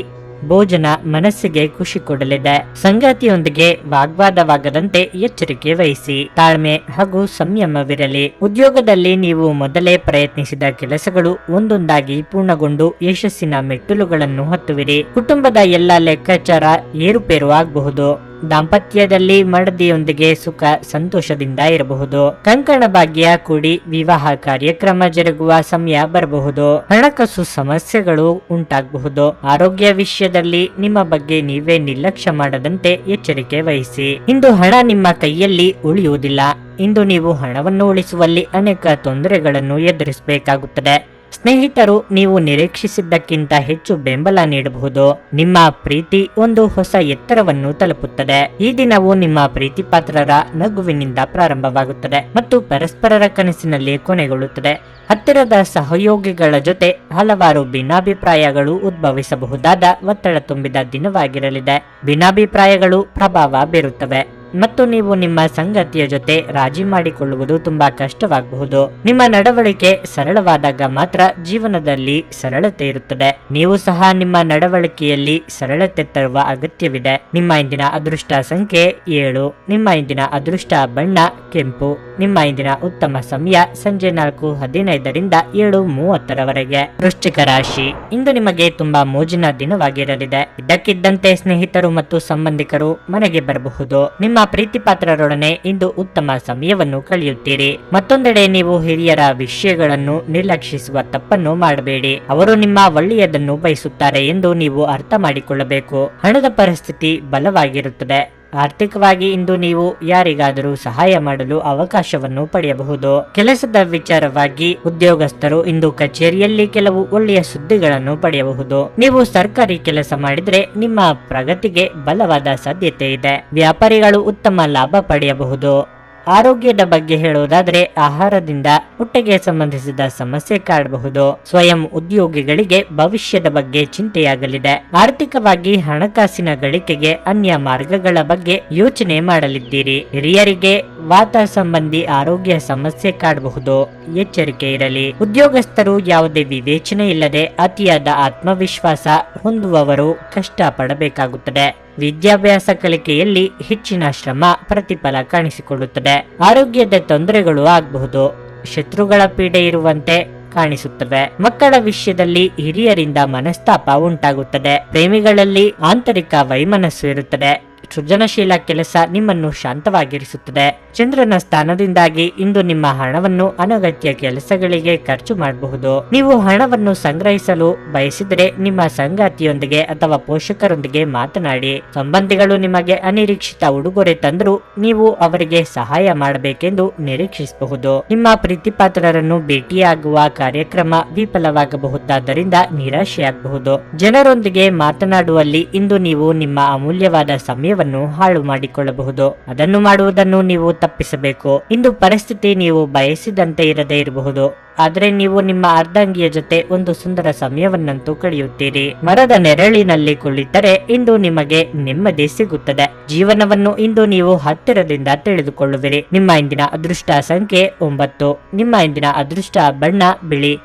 ಭೋಜನ ಮನಸ್ಸಿಗೆ ಖುಷಿ ಕೊಡಲಿದೆ. ಸಂಗಾತಿಯೊಂದಿಗೆ ವಾಗ್ವಾದವಾಗದಂತೆ ಎಚ್ಚರಿಕೆ ವಹಿಸಿ. ತಾಳ್ಮೆ ಹಾಗೂ ಸಂಯಮವಿರಲಿ. ಉದ್ಯೋಗದಲ್ಲಿ ನೀವು ಮೊದಲೇ ಪ್ರಯತ್ನಿಸಿದ ಕೆಲಸಗಳು ಒಂದೊಂದಾಗಿ ಪೂರ್ಣಗೊಂಡು ಯಶಸ್ಸಿನ ಮೆಟ್ಟಿಲುಗಳನ್ನು ಹತ್ತುವಿರಿ. ಕುಟುಂಬದ ಎಲ್ಲ ಲೆಕ್ಕಾಚಾರ ಏರುಪೇರು ಆಗಬಹುದು. ದಾಂಪತ್ಯದಲ್ಲಿ ಮಡದಿಯೊಂದಿಗೆ ಸುಖ ಸಂತೋಷದಿಂದ ಇರಬಹುದು. ಕಂಕಣ ಭಾಗ್ಯ ಕೂಡಿ ವಿವಾಹ ಕಾರ್ಯಕ್ರಮ ಜರುಗುವ ಸಮಯ ಬರಬಹುದು. ಹಣಕಾಸು ಸಮಸ್ಯೆಗಳು ಉಂಟಾಗಬಹುದು. ಆರೋಗ್ಯ ವಿಷಯದಲ್ಲಿ ನಿಮ್ಮ ಬಗ್ಗೆ ನೀವೇ ನಿರ್ಲಕ್ಷ್ಯ ಮಾಡದಂತೆ ಎಚ್ಚರಿಕೆ ವಹಿಸಿ. ಇಂದು ಹಣ ನಿಮ್ಮ ಕೈಯಲ್ಲಿ ಉಳಿಯುವುದಿಲ್ಲ. ಇಂದು ನೀವು ಹಣವನ್ನು ಉಳಿಸುವಲ್ಲಿ ಅನೇಕ ತೊಂದರೆಗಳನ್ನು ಎದುರಿಸಬೇಕಾಗುತ್ತದೆ. ಸ್ನೇಹಿತರು, ನೀವು ನಿರೀಕ್ಷಿಸಿದ್ದಕ್ಕಿಂತ ಹೆಚ್ಚು ಬೆಂಬಲ ನೀಡಬಹುದು. ನಿಮ್ಮ ಪ್ರೀತಿ ಒಂದು ಹೊಸ ಎತ್ತರವನ್ನು ತಲುಪುತ್ತದೆ. ಈ ದಿನವು ನಿಮ್ಮ ಪ್ರೀತಿ ಪಾತ್ರರ ನಗುವಿನಿಂದ ಪ್ರಾರಂಭವಾಗುತ್ತದೆ ಮತ್ತು ಪರಸ್ಪರರ ಕನಸಿನಲ್ಲಿ ಕೊನೆಗೊಳ್ಳುತ್ತದೆ. ಹತ್ತಿರದ ಸಹಯೋಗಿಗಳ ಜೊತೆ ಹಲವಾರು ಭಿನ್ನಾಭಿಪ್ರಾಯಗಳು ಉದ್ಭವಿಸಬಹುದಾದ ಒತ್ತಡ ತುಂಬಿದ ದಿನವಾಗಿರಲಿದೆ. ಭಿನ್ನಾಭಿಪ್ರಾಯಗಳು ಪ್ರಭಾವ ಬೀರುತ್ತವೆ. ಮತ್ತು ನೀವು ನಿಮ್ಮ ಸಂಗತಿಯ ಜೊತೆ ರಾಜಿ ಮಾಡಿಕೊಳ್ಳುವುದು ತುಂಬಾ ಕಷ್ಟವಾಗಬಹುದು. ನಿಮ್ಮ ನಡವಳಿಕೆ ಸರಳವಾದಾಗ ಮಾತ್ರ ಜೀವನದಲ್ಲಿ ಸರಳತೆ ಇರುತ್ತದೆ. ನೀವು ಸಹ ನಿಮ್ಮ ನಡವಳಿಕೆಯಲ್ಲಿ ಸರಳತೆ ತರುವ ಅಗತ್ಯವಿದೆ. ನಿಮ್ಮ ಇಂದಿನ ಅದೃಷ್ಟ ಸಂಖ್ಯೆ ಏಳು, ನಿಮ್ಮ ಇಂದಿನ ಅದೃಷ್ಟ ಬಣ್ಣ ಕೆಂಪು, ನಿಮ್ಮ ಇಂದಿನ ಉತ್ತಮ ಸಮಯ ಸಂಜೆ ನಾಲ್ಕು ಹದಿನೈದರಿಂದ ಏಳು ಮೂವತ್ತರವರೆಗೆ. ವೃಶ್ಚಿಕ ರಾಶಿ, ಇಂದು ನಿಮಗೆ ತುಂಬಾ ಮೋಜಿನ ದಿನವಾಗಿರಲಿದೆ. ಇದ್ದಕ್ಕಿದ್ದಂತೆ ಸ್ನೇಹಿತರು ಮತ್ತು ಸಂಬಂಧಿಕರು ಮನೆಗೆ ಬರಬಹುದು. ನಿಮ್ಮ ಪ್ರೀತಿ ಪಾತ್ರರೊಡನೆ ಇಂದು ಉತ್ತಮ ಸಮಯವನ್ನು ಕಳೆಯುತ್ತೀರಿ. ಮತ್ತೊಂದೆಡೆ ನೀವು ಹಿರಿಯರ ವಿಷಯಗಳನ್ನು ನಿರ್ಲಕ್ಷಿಸುವ ತಪ್ಪನ್ನು ಮಾಡಬೇಡಿ. ಅವರು ನಿಮ್ಮ ಒಳ್ಳೆಯದನ್ನು ಬಯಸುತ್ತಾರೆ ಎಂದು ನೀವು ಅರ್ಥ ಮಾಡಿಕೊಳ್ಳಬೇಕು. ಹಣದ ಪರಿಸ್ಥಿತಿ ಬಲವಾಗಿರುತ್ತದೆ. ಆರ್ಥಿಕವಾಗಿ ಇಂದು ನೀವು ಯಾರಿಗಾದರೂ ಸಹಾಯ ಮಾಡಲು ಅವಕಾಶವನ್ನು ಪಡೆಯಬಹುದು. ಕೆಲಸದ ವಿಚಾರವಾಗಿ ಉದ್ಯೋಗಸ್ಥರು ಇಂದು ಕಚೇರಿಯಲ್ಲಿ ಕೆಲವು ಒಳ್ಳೆಯ ಸುದ್ದಿಗಳನ್ನು ಪಡೆಯಬಹುದು. ನೀವು ಸರ್ಕಾರಿ ಕೆಲಸ ಮಾಡಿದ್ರೆ ನಿಮ್ಮ ಪ್ರಗತಿಗೆ ಬಲವಾದ ಸಾಧ್ಯತೆ ಇದೆ. ವ್ಯಾಪಾರಿಗಳು ಉತ್ತಮ ಲಾಭ ಪಡೆಯಬಹುದು. ಆರೋಗ್ಯದ ಬಗ್ಗೆ ಹೇಳುವುದಾದ್ರೆ ಆಹಾರದಿಂದ ಹೊಟ್ಟೆಗೆ ಸಂಬಂಧಿಸಿದ ಸಮಸ್ಯೆ ಕಾಡಬಹುದು. ಸ್ವಯಂ ಉದ್ಯೋಗಿಗಳಿಗೆ ಭವಿಷ್ಯದ ಬಗ್ಗೆ ಚಿಂತೆಯಾಗಲಿದೆ. ಆರ್ಥಿಕವಾಗಿ ಹಣಕಾಸಿನ ಗಳಿಕೆಗೆ ಅನ್ಯ ಮಾರ್ಗಗಳ ಬಗ್ಗೆ ಯೋಚನೆ ಮಾಡಲಿದ್ದೀರಿ. ಹಿರಿಯರಿಗೆ ವಾತ ಸಂಬಂಧಿ ಆರೋಗ್ಯ ಸಮಸ್ಯೆ ಕಾಡಬಹುದು. ಎಚ್ಚರಿಕೆ ಇರಲಿ. ಉದ್ಯೋಗಸ್ಥರು ಯಾವುದೇ ವಿವೇಚನೆ ಇಲ್ಲದೆ ಅತಿಯಾದ ಆತ್ಮವಿಶ್ವಾಸ ಹೊಂದುವವರು ಕಷ್ಟ ಪಡಬೇಕಾಗುತ್ತದೆ ವಿದ್ಯಾಭ್ಯಾಸ ಕಲಿಕೆಯಲ್ಲಿ ಹೆಚ್ಚಿನ ಶ್ರಮ, ಪ್ರತಿಫಲ ಕಾಣಿಸಿಕೊಳ್ಳುತ್ತದೆ. ಆರೋಗ್ಯದ ತೊಂದರೆಗಳು ಆಗಬಹುದು. ಶತ್ರುಗಳ ಪೀಡೆ ಇರುವಂತೆ ಕಾಣಿಸುತ್ತವೆ. ಮಕ್ಕಳ ವಿಷಯದಲ್ಲಿ ಹಿರಿಯರಿಂದ ಮನಸ್ತಾಪ ಉಂಟಾಗುತ್ತದೆ. ಪ್ರೇಮಿಗಳಲ್ಲಿ ಆಂತರಿಕ ವೈಮನಸ್ಸು ಇರುತ್ತದೆ. ಸೃಜನಶೀಲ ಕೆಲಸ ನಿಮ್ಮನ್ನು ಶಾಂತವಾಗಿರಿಸುತ್ತದೆ. ಚಂದ್ರನ ಸ್ಥಾನದಿಂದಾಗಿ ಇಂದು ನಿಮ್ಮ ಹಣವನ್ನು ಅನಗತ್ಯ ಕೆಲಸಗಳಿಗೆ ಖರ್ಚು ಮಾಡಬಹುದು. ನೀವು ಹಣವನ್ನು ಸಂಗ್ರಹಿಸಲು ಬಯಸಿದರೆ ನಿಮ್ಮ ಸಂಗಾತಿಯೊಂದಿಗೆ ಅಥವಾ ಪೋಷಕರೊಂದಿಗೆ ಮಾತನಾಡಿ. ಸಂಬಂಧಿಗಳು ನಿಮಗೆ ಅನಿರೀಕ್ಷಿತ ಉಡುಗೊರೆ ತಂದರೂ ನೀವು ಅವರಿಗೆ ಸಹಾಯ ಮಾಡಬೇಕೆಂದು ನಿರೀಕ್ಷಿಸಬಹುದು. ನಿಮ್ಮ ಪ್ರೀತಿಪಾತ್ರರನ್ನು ಭೇಟಿಯಾಗುವ ಕಾರ್ಯಕ್ರಮ ವಿಫಲವಾಗಬಹುದಾದ್ದರಿಂದ ನಿರಾಶೆಯಾಗಬಹುದು. ಜನರೊಂದಿಗೆ ಮಾತನಾಡುವಲ್ಲಿ ಇಂದು ನೀವು ನಿಮ್ಮ ಅಮೂಲ್ಯವಾದ ಸಮಯವನ್ನು ಹಾಳು ಮಾಡಿಕೊಳ್ಳಬಹುದು. ಅದನ್ನು ಮಾಡುವುದನ್ನು ನೀವು ತಪ್ಪಿಸಬೇಕು. ಇಂದು ಪರಿಸ್ಥಿತಿ ನೀವು ಬಯಸಿದಂತೆ ಇರದೇ ಇರಬಹುದು. ಆದರೆ ನೀವು ನಿಮ್ಮ ಅರ್ಧಾಂಗಿಯ ಜೊತೆ ಒಂದು ಸುಂದರ ಸಮಯವನ್ನಂತೂ ಕಳೆಯುತ್ತೀರಿ. ಮರದ ನೆರಳಿನಲ್ಲಿ ಕುಳಿತರೆ ಇಂದು ನಿಮಗೆ ನೆಮ್ಮದಿ ಸಿಗುತ್ತದೆ. ಜೀವನವನ್ನು ಇಂದು ನೀವು ಹತ್ತಿರದಿಂದ ತಿಳಿದುಕೊಳ್ಳುವಿರಿ. ನಿಮ್ಮ ಇಂದಿನ ಅದೃಷ್ಟ ಸಂಖ್ಯೆ ಒಂಬತ್ತು. ನಿಮ್ಮ ಇಂದಿನ ಅದೃಷ್ಟ ಬಣ್ಣ, ಬಿಳಿ.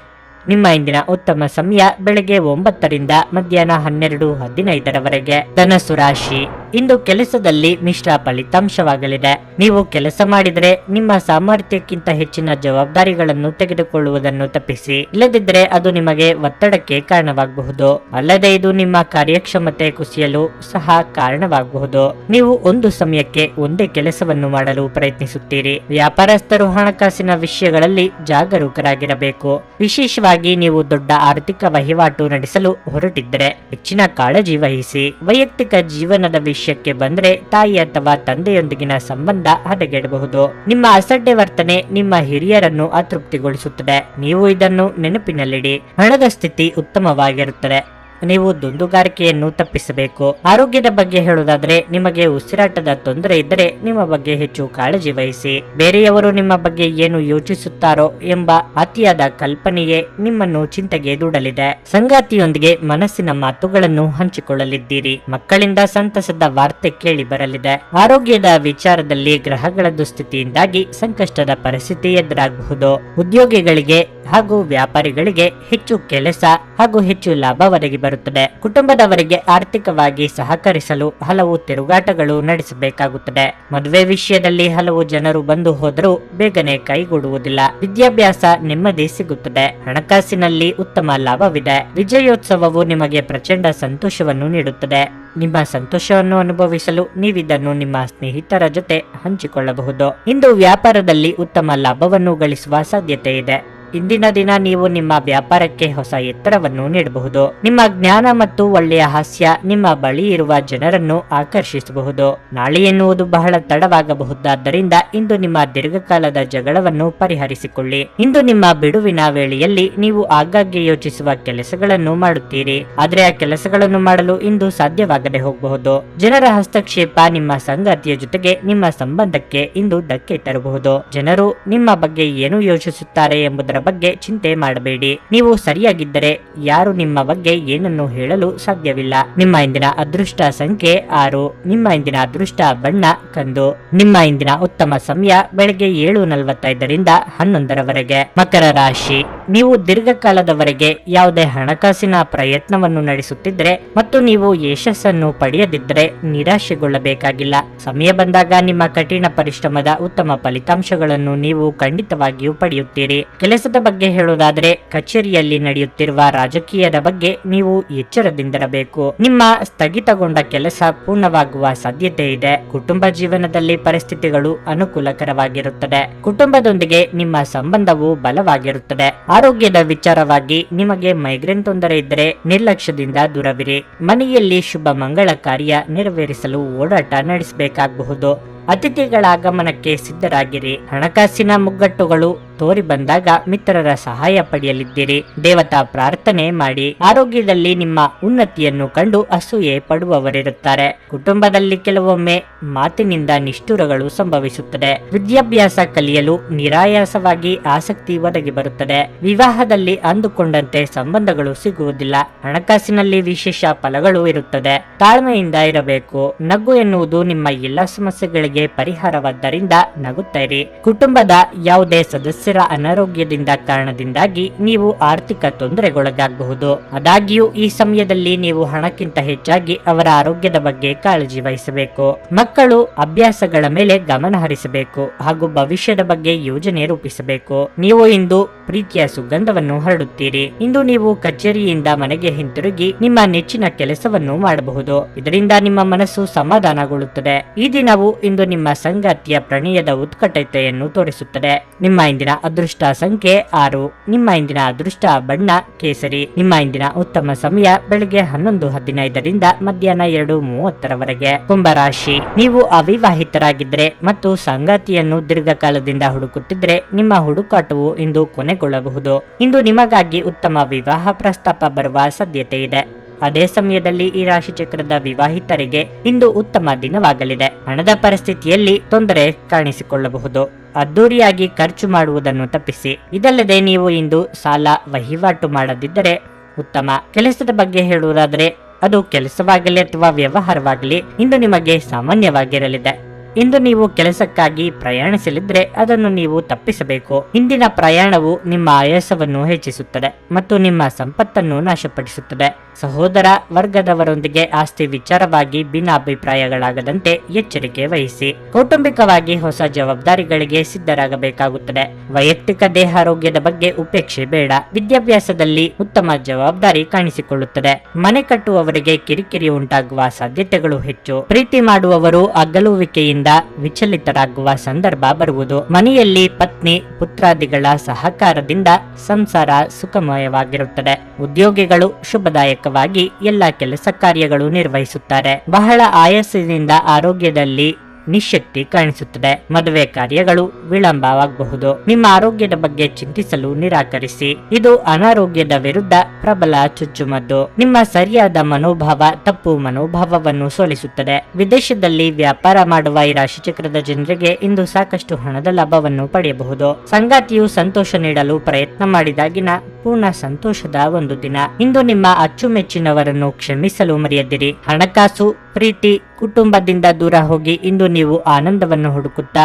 ನಿಮ್ಮ ಇಂದಿನ ಉತ್ತಮ ಸಮಯ ಬೆಳಗ್ಗೆ ಒಂಬತ್ತರಿಂದ ಮಧ್ಯಾಹ್ನ ಹನ್ನೆರಡು ಹದಿನೈದರವರೆಗೆ. ಧನಸ್ಸು ರಾಶಿ. ಇಂದು ಕೆಲಸದಲ್ಲಿ ಮಿಶ್ರ ಫಲಿತಾಂಶವಾಗಲಿದೆ. ನೀವು ಕೆಲಸ ಮಾಡಿದರೆ ನಿಮ್ಮ ಸಾಮರ್ಥ್ಯಕ್ಕಿಂತ ಹೆಚ್ಚಿನ ಜವಾಬ್ದಾರಿಗಳನ್ನು ತೆಗೆದುಕೊಳ್ಳುವುದನ್ನು ತಪ್ಪಿಸಿ. ಇಲ್ಲದಿದ್ದರೆ ಅದು ನಿಮಗೆ ಒತ್ತಡಕ್ಕೆ ಕಾರಣವಾಗಬಹುದು. ಅಲ್ಲದೆ ಇದು ನಿಮ್ಮ ಕಾರ್ಯಕ್ಷಮತೆ ಕುಸಿಯಲು ಸಹ ಕಾರಣವಾಗಬಹುದು. ನೀವು ಒಂದು ಸಮಯಕ್ಕೆ ಒಂದೇ ಕೆಲಸವನ್ನು ಮಾಡಲು ಪ್ರಯತ್ನಿಸುತ್ತೀರಿ. ವ್ಯಾಪಾರಸ್ಥರು ಹಣಕಾಸಿನ ವಿಷಯಗಳಲ್ಲಿ ಜಾಗರೂಕರಾಗಿರಬೇಕು. ವಿಶೇಷವಾಗಿ ನೀವು ದೊಡ್ಡ ಆರ್ಥಿಕ ವಹಿವಾಟು ನಡೆಸಲು ಹೊರಟಿದ್ದರೆ ಹೆಚ್ಚಿನ ಕಾಳಜಿ ವಹಿಸಿ. ವೈಯಕ್ತಿಕ ಜೀವನದ ವಿಷಯಕ್ಕೆ ಬಂದರೆ ತಾಯಿ ಅಥವಾ ತಂದೆಯೊಂದಿಗಿನ ಸಂಬಂಧ ಹದಗೆಡಬಹುದು. ನಿಮ್ಮ ಅಸಡ್ಡೆ ವರ್ತನೆ ನಿಮ್ಮ ಹಿರಿಯರನ್ನು ಅತೃಪ್ತಿಗೊಳಿಸುತ್ತದೆ. ನೀವು ಇದನ್ನು ನೆನಪಿನಲ್ಲಿಡಿ. ಹಣದ ಸ್ಥಿತಿ ಉತ್ತಮವಾಗಿರುತ್ತದೆ. ನೀವು ದುಂದುಗಾರಿಕೆಯನ್ನು ತಪ್ಪಿಸಬೇಕು. ಆರೋಗ್ಯದ ಬಗ್ಗೆ ಹೇಳುವುದಾದ್ರೆ, ನಿಮಗೆ ಉಸಿರಾಟದ ತೊಂದರೆ ಇದ್ದರೆ ನಿಮ್ಮ ಬಗ್ಗೆ ಹೆಚ್ಚು ಕಾಳಜಿ ವಹಿಸಿ. ಬೇರೆಯವರು ನಿಮ್ಮ ಬಗ್ಗೆ ಏನು ಯೋಚಿಸುತ್ತಾರೋ ಎಂಬ ಅತಿಯಾದ ಕಲ್ಪನೆಯೇ ನಿಮ್ಮನ್ನು ಚಿಂತೆಗೆ ದೂಡಲಿದೆ. ಸಂಗಾತಿಯೊಂದಿಗೆ ಮನಸ್ಸಿನ ಮಾತುಗಳನ್ನು ಹಂಚಿಕೊಳ್ಳಲಿದ್ದೀರಿ. ಮಕ್ಕಳಿಂದ ಸಂತಸದ ವಾರ್ತೆ ಕೇಳಿ ಬರಲಿದೆ. ಆರೋಗ್ಯದ ವಿಚಾರದಲ್ಲಿ ಗ್ರಹಗಳ ದುಸ್ಥಿತಿಯಿಂದಾಗಿ ಸಂಕಷ್ಟದ ಪರಿಸ್ಥಿತಿ ಎದುರಾಗಬಹುದು. ಉದ್ಯೋಗಿಗಳಿಗೆ ಹಾಗೂ ವ್ಯಾಪಾರಿಗಳಿಗೆ ಹೆಚ್ಚು ಕೆಲಸ ಹಾಗೂ ಹೆಚ್ಚು ಲಾಭ ಒದಗಿ ಬರುತ್ತದೆ. ಕುಟುಂಬದವರಿಗೆ ಆರ್ಥಿಕವಾಗಿ ಸಹಕರಿಸಲು ಹಲವು ತಿರುಗಾಟಗಳು ನಡೆಸಬೇಕಾಗುತ್ತದೆ. ಮದುವೆ ವಿಷಯದಲ್ಲಿ ಹಲವು ಜನರು ಬಂದು ಹೋದರೂ ಬೇಗನೆ ಕೈಗೂಡುವುದಿಲ್ಲ. ವಿದ್ಯಾಭ್ಯಾಸ ನೆಮ್ಮದಿ ಸಿಗುತ್ತದೆ. ಹಣಕಾಸಿನಲ್ಲಿ ಉತ್ತಮ ಲಾಭವಿದೆ. ವಿಜಯೋತ್ಸವವು ನಿಮಗೆ ಪ್ರಚಂಡ ಸಂತೋಷವನ್ನು ನೀಡುತ್ತದೆ. ನಿಮ್ಮ ಸಂತೋಷವನ್ನು ಅನುಭವಿಸಲು ನೀವಿದನ್ನು ನಿಮ್ಮ ಸ್ನೇಹಿತರ ಜೊತೆ ಹಂಚಿಕೊಳ್ಳಬಹುದು. ಇಂದು ವ್ಯಾಪಾರದಲ್ಲಿ ಉತ್ತಮ ಲಾಭವನ್ನು ಗಳಿಸುವ ಸಾಧ್ಯತೆ ಇದೆ ಇಂದಿನ ದಿನ ನೀವು ನಿಮ್ಮ ವ್ಯಾಪಾರಕ್ಕೆ ಹೊಸ ಎತ್ತರವನ್ನು ನೀಡಬಹುದು. ನಿಮ್ಮ ಜ್ಞಾನ ಮತ್ತು ಒಳ್ಳೆಯ ಹಾಸ್ಯ, ನಿಮ್ಮ ಬಳಿ ಇರುವ ಜನರನ್ನು ಆಕರ್ಷಿಸಬಹುದು. ನಾಳೆ ಎನ್ನುವುದು ಬಹಳ ತಡವಾಗಬಹುದಾದ್ದರಿಂದ ಇಂದು ನಿಮ್ಮ ದೀರ್ಘಕಾಲದ ಜಗಳವನ್ನು ಪರಿಹರಿಸಿಕೊಳ್ಳಿ. ಇಂದು ನಿಮ್ಮ ಬಿಡುವಿನ ವೇಳೆಯಲ್ಲಿ ನೀವು ಆಗಾಗ್ಗೆ ಯೋಚಿಸುವ ಕೆಲಸಗಳನ್ನು ಮಾಡುತ್ತೀರಿ. ಆದರೆ ಆ ಕೆಲಸಗಳನ್ನು ಮಾಡಲು ಇಂದು ಸಾಧ್ಯವಾಗದೆ ಹೋಗಬಹುದು. ಜನರ ಹಸ್ತಕ್ಷೇಪ ನಿಮ್ಮ ಸಂಗಾತಿಯ ಜೊತೆಗೆ ನಿಮ್ಮ ಸಂಬಂಧಕ್ಕೆ ಇಂದು ಧಕ್ಕೆ ತರಬಹುದು. ಜನರು ನಿಮ್ಮ ಬಗ್ಗೆ ಏನು ಯೋಚಿಸುತ್ತಾರೆ ಎಂಬುದರ ಬಗ್ಗೆ ಚಿಂತೆ ಮಾಡಬೇಡಿ. ನೀವು ಸರಿಯಾಗಿದ್ದರೆ ಯಾರು ನಿಮ್ಮ ಬಗ್ಗೆ ಏನನ್ನು ಹೇಳಲು ಸಾಧ್ಯವಿಲ್ಲ. ನಿಮ್ಮ ಇಂದಿನ ಅದೃಷ್ಟ ಸಂಖ್ಯೆ ಆರು. ನಿಮ್ಮ ಇಂದಿನ ಅದೃಷ್ಟ ಬಣ್ಣ ಕಂದು. ನಿಮ್ಮ ಇಂದಿನ ಉತ್ತಮ ಸಮಯ ಬೆಳಗ್ಗೆ ಏಳು ನಲವತ್ತೈದರಿಂದ ಹನ್ನೊಂದರವರೆಗೆ. ಮಕರ ರಾಶಿ. ನೀವು ದೀರ್ಘಕಾಲದವರೆಗೆ ಯಾವುದೇ ಹಣಕಾಸಿನ ಪ್ರಯತ್ನವನ್ನು ನಡೆಸುತ್ತಿದ್ದರೆ ಮತ್ತು ನೀವು ಯಶಸ್ಸನ್ನು ಪಡೆಯದಿದ್ದರೆ ನಿರಾಶೆಗೊಳ್ಳಬೇಕಾಗಿಲ್ಲ. ಸಮಯ ಬಂದಾಗ ನಿಮ್ಮ ಕಠಿಣ ಪರಿಶ್ರಮದ ಉತ್ತಮ ಫಲಿತಾಂಶಗಳನ್ನು ನೀವು ಖಂಡಿತವಾಗಿಯೂ ಪಡೆಯುತ್ತೀರಿ. ಕೆಲಸದ ಬಗ್ಗೆ ಹೇಳುವುದಾದರೆ, ಕಚೇರಿಯಲ್ಲಿ ನಡೆಯುತ್ತಿರುವ ರಾಜಕೀಯದ ಬಗ್ಗೆ ನೀವು ಎಚ್ಚರದಿಂದಿರಬೇಕು. ನಿಮ್ಮ ಸ್ಥಗಿತಗೊಂಡ ಕೆಲಸ ಪೂರ್ಣವಾಗುವ ಸಾಧ್ಯತೆ ಇದೆ. ಕುಟುಂಬ ಜೀವನದಲ್ಲಿ ಪರಿಸ್ಥಿತಿಗಳು ಅನುಕೂಲಕರವಾಗಿರುತ್ತದೆ. ಕುಟುಂಬದೊಂದಿಗೆ ನಿಮ್ಮ ಸಂಬಂಧವು ಬಲವಾಗಿರುತ್ತದೆ. ಆರೋಗ್ಯದ ವಿಚಾರವಾಗಿ ನಿಮಗೆ ಮೈಗ್ರೇನ್ ತೊಂದರೆ ಇದ್ದರೆ ನಿರ್ಲಕ್ಷ್ಯದಿಂದ ದೂರವಿರಿ. ಮನೆಯಲ್ಲಿ ಶುಭ ಮಂಗಳ ಕಾರ್ಯ ನೆರವೇರಿಸಲು ಓಡಾಟ ನಡೆಸಬೇಕಾಗಬಹುದು. ಅತಿಥಿಗಳ ಆಗಮನಕ್ಕೆ ಸಿದ್ಧರಾಗಿರಿ. ಹಣಕಾಸಿನ ಮುಗ್ಗಟ್ಟುಗಳು ತೋರಿ ಬಂದಾಗ ಮಿತ್ರರ ಸಹಾಯ ಪಡೆಯಲಿದ್ದೀರಿ. ದೇವತಾ ಪ್ರಾರ್ಥನೆ ಮಾಡಿ. ಆರೋಗ್ಯದಲ್ಲಿ ನಿಮ್ಮ ಉನ್ನತಿಯನ್ನು ಕಂಡು ಅಸೂಯೆ ಪಡುವವರಿರುತ್ತಾರೆ. ಕುಟುಂಬದಲ್ಲಿ ಕೆಲವೊಮ್ಮೆ ಮಾತಿನಿಂದ ನಿಷ್ಠುರಗಳು ಸಂಭವಿಸುತ್ತದೆ. ವಿದ್ಯಾಭ್ಯಾಸ ಕಲಿಯಲು ನಿರಾಯಾಸವಾಗಿ ಆಸಕ್ತಿ ಒದಗಿ ಬರುತ್ತದೆ. ವಿವಾಹದಲ್ಲಿ ಅಂದುಕೊಂಡಂತೆ ಸಂಬಂಧಗಳು ಸಿಗುವುದಿಲ್ಲ. ಹಣಕಾಸಿನಲ್ಲಿ ವಿಶೇಷ ಫಲಗಳು ಇರುತ್ತದೆ. ತಾಳ್ಮೆಯಿಂದ ಇರಬೇಕು. ನಗು ಎನ್ನುವುದು ನಿಮ್ಮ ಎಲ್ಲ ಸಮಸ್ಯೆಗಳಿಗೆ ಪರಿಹಾರವಾದ್ದರಿಂದ ನಗುತ್ತೀರಿ ಕುಟುಂಬದ ಯಾವುದೇ ಸದಸ್ಯರ ಅನಾರೋಗ್ಯದಿಂದ ಕಾರಣದಿಂದಾಗಿ ನೀವು ಆರ್ಥಿಕ ತೊಂದರೆಗೊಳಗಾಗಬಹುದು. ಆದಾಗ್ಯೂ, ಈ ಸಮಯದಲ್ಲಿ ನೀವು ಹಣಕ್ಕಿಂತ ಹೆಚ್ಚಾಗಿ ಅವರ ಆರೋಗ್ಯದ ಬಗ್ಗೆ ಕಾಳಜಿ ವಹಿಸಬೇಕು. ಮಕ್ಕಳು ಅಭ್ಯಾಸಗಳ ಮೇಲೆ ಗಮನ ಹರಿಸಬೇಕು ಹಾಗೂ ಭವಿಷ್ಯದ ಬಗ್ಗೆ ಯೋಜನೆ ರೂಪಿಸಬೇಕು. ನೀವು ಇಂದು ಪ್ರೀತಿಯ ಸುಗಂಧವನ್ನು ಹರಡುತ್ತೀರಿ. ಇಂದು ನೀವು ಕಚೇರಿಯಿಂದ ಮನೆಗೆ ಹಿಂತಿರುಗಿ ನಿಮ್ಮ ನೆಚ್ಚಿನ ಕೆಲಸವನ್ನು ಮಾಡಬಹುದು. ಇದರಿಂದ ನಿಮ್ಮ ಮನಸ್ಸು ಸಮಾಧಾನಗೊಳ್ಳುತ್ತದೆ. ಈ ದಿನವು ಇಂದು ನಿಮ್ಮ ಸಂಗಾತಿಯ ಪ್ರಣಯದ ಉತ್ಕಟತೆಯನ್ನು ತೋರಿಸುತ್ತದೆ. ನಿಮ್ಮ ಇಂದಿನ ಅದೃಷ್ಟ ಸಂಖ್ಯೆ ಆರು. ನಿಮ್ಮ ಇಂದಿನ ಅದೃಷ್ಟ ಬಣ್ಣ ಕೇಸರಿ. ನಿಮ್ಮ ಇಂದಿನ ಉತ್ತಮ ಸಮಯ ಬೆಳಗ್ಗೆ ಹನ್ನೊಂದು ಹದಿನೈದರಿಂದ ಮಧ್ಯಾಹ್ನ ಎರಡು ಮೂವತ್ತರವರೆಗೆ. ಕುಂಭರಾಶಿ ನೀವು ಅವಿವಾಹಿತರಾಗಿದ್ದರೆ ಮತ್ತು ಸಂಗಾತಿಯನ್ನು ದೀರ್ಘಕಾಲದಿಂದ ಹುಡುಕುತ್ತಿದ್ದರೆ ನಿಮ್ಮ ಹುಡುಕಾಟವು ಇಂದು ಕೊನೆಗೊಳ್ಳಬಹುದು. ಇಂದು ನಿಮಗಾಗಿ ಉತ್ತಮ ವಿವಾಹ ಪ್ರಸ್ತಾಪ ಬರುವ ಸಾಧ್ಯತೆ ಇದೆ ಅದೇ ಸಮಯದಲ್ಲಿ ಈ ರಾಶಿ ಚಕ್ರದ ವಿವಾಹಿತರಿಗೆ ಇಂದು ಉತ್ತಮ ದಿನವಾಗಲಿದೆ. ಹಣದ ಪರಿಸ್ಥಿತಿಯಲ್ಲಿ ತೊಂದರೆ ಕಾಣಿಸಿಕೊಳ್ಳಬಹುದು. ಅದ್ದೂರಿಯಾಗಿ ಖರ್ಚು ಮಾಡುವುದನ್ನು ತಪ್ಪಿಸಿ. ಇದಲ್ಲದೆ ನೀವು ಇಂದು ಸಾಲ ವಹಿವಾಟು ಮಾಡದಿದ್ದರೆ ಉತ್ತಮ. ಕೆಲಸದ ಬಗ್ಗೆ ಹೇಳುವುದಾದರೆ, ಅದು ಕೆಲಸವಾಗಲಿ ಅಥವಾ ವ್ಯವಹಾರವಾಗಲಿ, ಇಂದು ನಿಮಗೆ ಸಾಮಾನ್ಯವಾಗಿರಲಿದೆ. ಇಂದು ನೀವು ಕೆಲಸಕ್ಕಾಗಿ ಪ್ರಯಾಣಿಸಲಿದ್ರೆ ಅದನ್ನು ನೀವು ತಪ್ಪಿಸಬೇಕು. ಇಂದಿನ ಪ್ರಯಾಣವು ನಿಮ್ಮ ಆಯಾಸವನ್ನು ಹೆಚ್ಚಿಸುತ್ತದೆ ಮತ್ತು ನಿಮ್ಮ ಸಂಪತ್ತನ್ನು ನಾಶಪಡಿಸುತ್ತದೆ. ಸಹೋದರ ವರ್ಗದವರೊಂದಿಗೆ ಆಸ್ತಿ ವಿಚಾರವಾಗಿ ಭಿನ್ನಾಭಿಪ್ರಾಯಗಳಾಗದಂತೆ ಎಚ್ಚರಿಕೆ ವಹಿಸಿ. ಕೌಟುಂಬಿಕವಾಗಿ ಹೊಸ ಜವಾಬ್ದಾರಿಗಳಿಗೆ ಸಿದ್ಧರಾಗಬೇಕಾಗುತ್ತದೆ. ವೈಯಕ್ತಿಕ ದೇಹಾರೋಗ್ಯದ ಬಗ್ಗೆ ಉಪೇಕ್ಷೆ ಬೇಡ. ವಿದ್ಯಾಭ್ಯಾಸದಲ್ಲಿ ಉತ್ತಮ ಜವಾಬ್ದಾರಿ ಕಾಣಿಸಿಕೊಳ್ಳುತ್ತದೆ. ಮನೆ ಕಟ್ಟುವವರಿಗೆ ಕಿರಿಕಿರಿ ಉಂಟಾಗುವ ಸಾಧ್ಯತೆಗಳು ಹೆಚ್ಚು. ಪ್ರೀತಿ ಮಾಡುವವರು ಅಗಲುವಿಕೆಯಿಂದ ವಿಚಲಿತರಾಗುವ ಸಂದರ್ಭ ಬರುವುದು. ಮನೆಯಲ್ಲಿ ಪತ್ನಿ, ಪುತ್ರಾದಿಗಳ ಸಹಕಾರದಿಂದ ಸಂಸಾರ ಸುಖಮಯವಾಗಿರುತ್ತದೆ. ಉದ್ಯೋಗಿಗಳು ಶುಭದಾಯಕವಾಗಿ ಎಲ್ಲ ಕೆಲಸ ಕಾರ್ಯಗಳು ನಿರ್ವಹಿಸುತ್ತಾರೆ. ಬಹಳ ಆಯಸ್ಸಿನಿಂದ ಆರೋಗ್ಯದಲ್ಲಿ ನಿಶಕ್ತಿ ಕಾಣಿಸುತ್ತದೆ. ಮದುವೆ ಕಾರ್ಯಗಳು ವಿಳಂಬವಾಗಬಹುದು. ನಿಮ್ಮ ಆರೋಗ್ಯದ ಬಗ್ಗೆ ಚಿಂತಿಸಲು ನಿರಾಕರಿಸಿ. ಇದು ಅನಾರೋಗ್ಯದ ವಿರುದ್ಧ ಪ್ರಬಲ ಚುಚ್ಚುಮದ್ದು. ನಿಮ್ಮ ಸರಿಯಾದ ಮನೋಭಾವ ತಪ್ಪು ಮನೋಭಾವವನ್ನು ಸೋಲಿಸುತ್ತದೆ. ವಿದೇಶದಲ್ಲಿ ವ್ಯಾಪಾರ ಮಾಡುವ ಈ ರಾಶಿಚಕ್ರದ ಜನರಿಗೆ ಇಂದು ಸಾಕಷ್ಟು ಹಣದ ಲಾಭವನ್ನು ಪಡೆಯಬಹುದು. ಸಂಗಾತಿಯು ಸಂತೋಷ ನೀಡಲು ಪ್ರಯತ್ನ ಮಾಡಿದಾಗಿನ ಪೂರ್ಣ ಸಂತೋಷದ ಒಂದು ದಿನ. ಇಂದು ನಿಮ್ಮ ಅಚ್ಚುಮೆಚ್ಚಿನವರನ್ನು ಕ್ಷಮಿಸಲು ಮರೆಯದಿರಿ. ಹಣಕಾಸು ಪ್ರೀತಿ ಕುಟುಂಬದಿಂದ ದೂರ ಹೋಗಿ ಇಂದು ನೀವು ಆನಂದವನ್ನು ಹುಡುಕುತ್ತಾ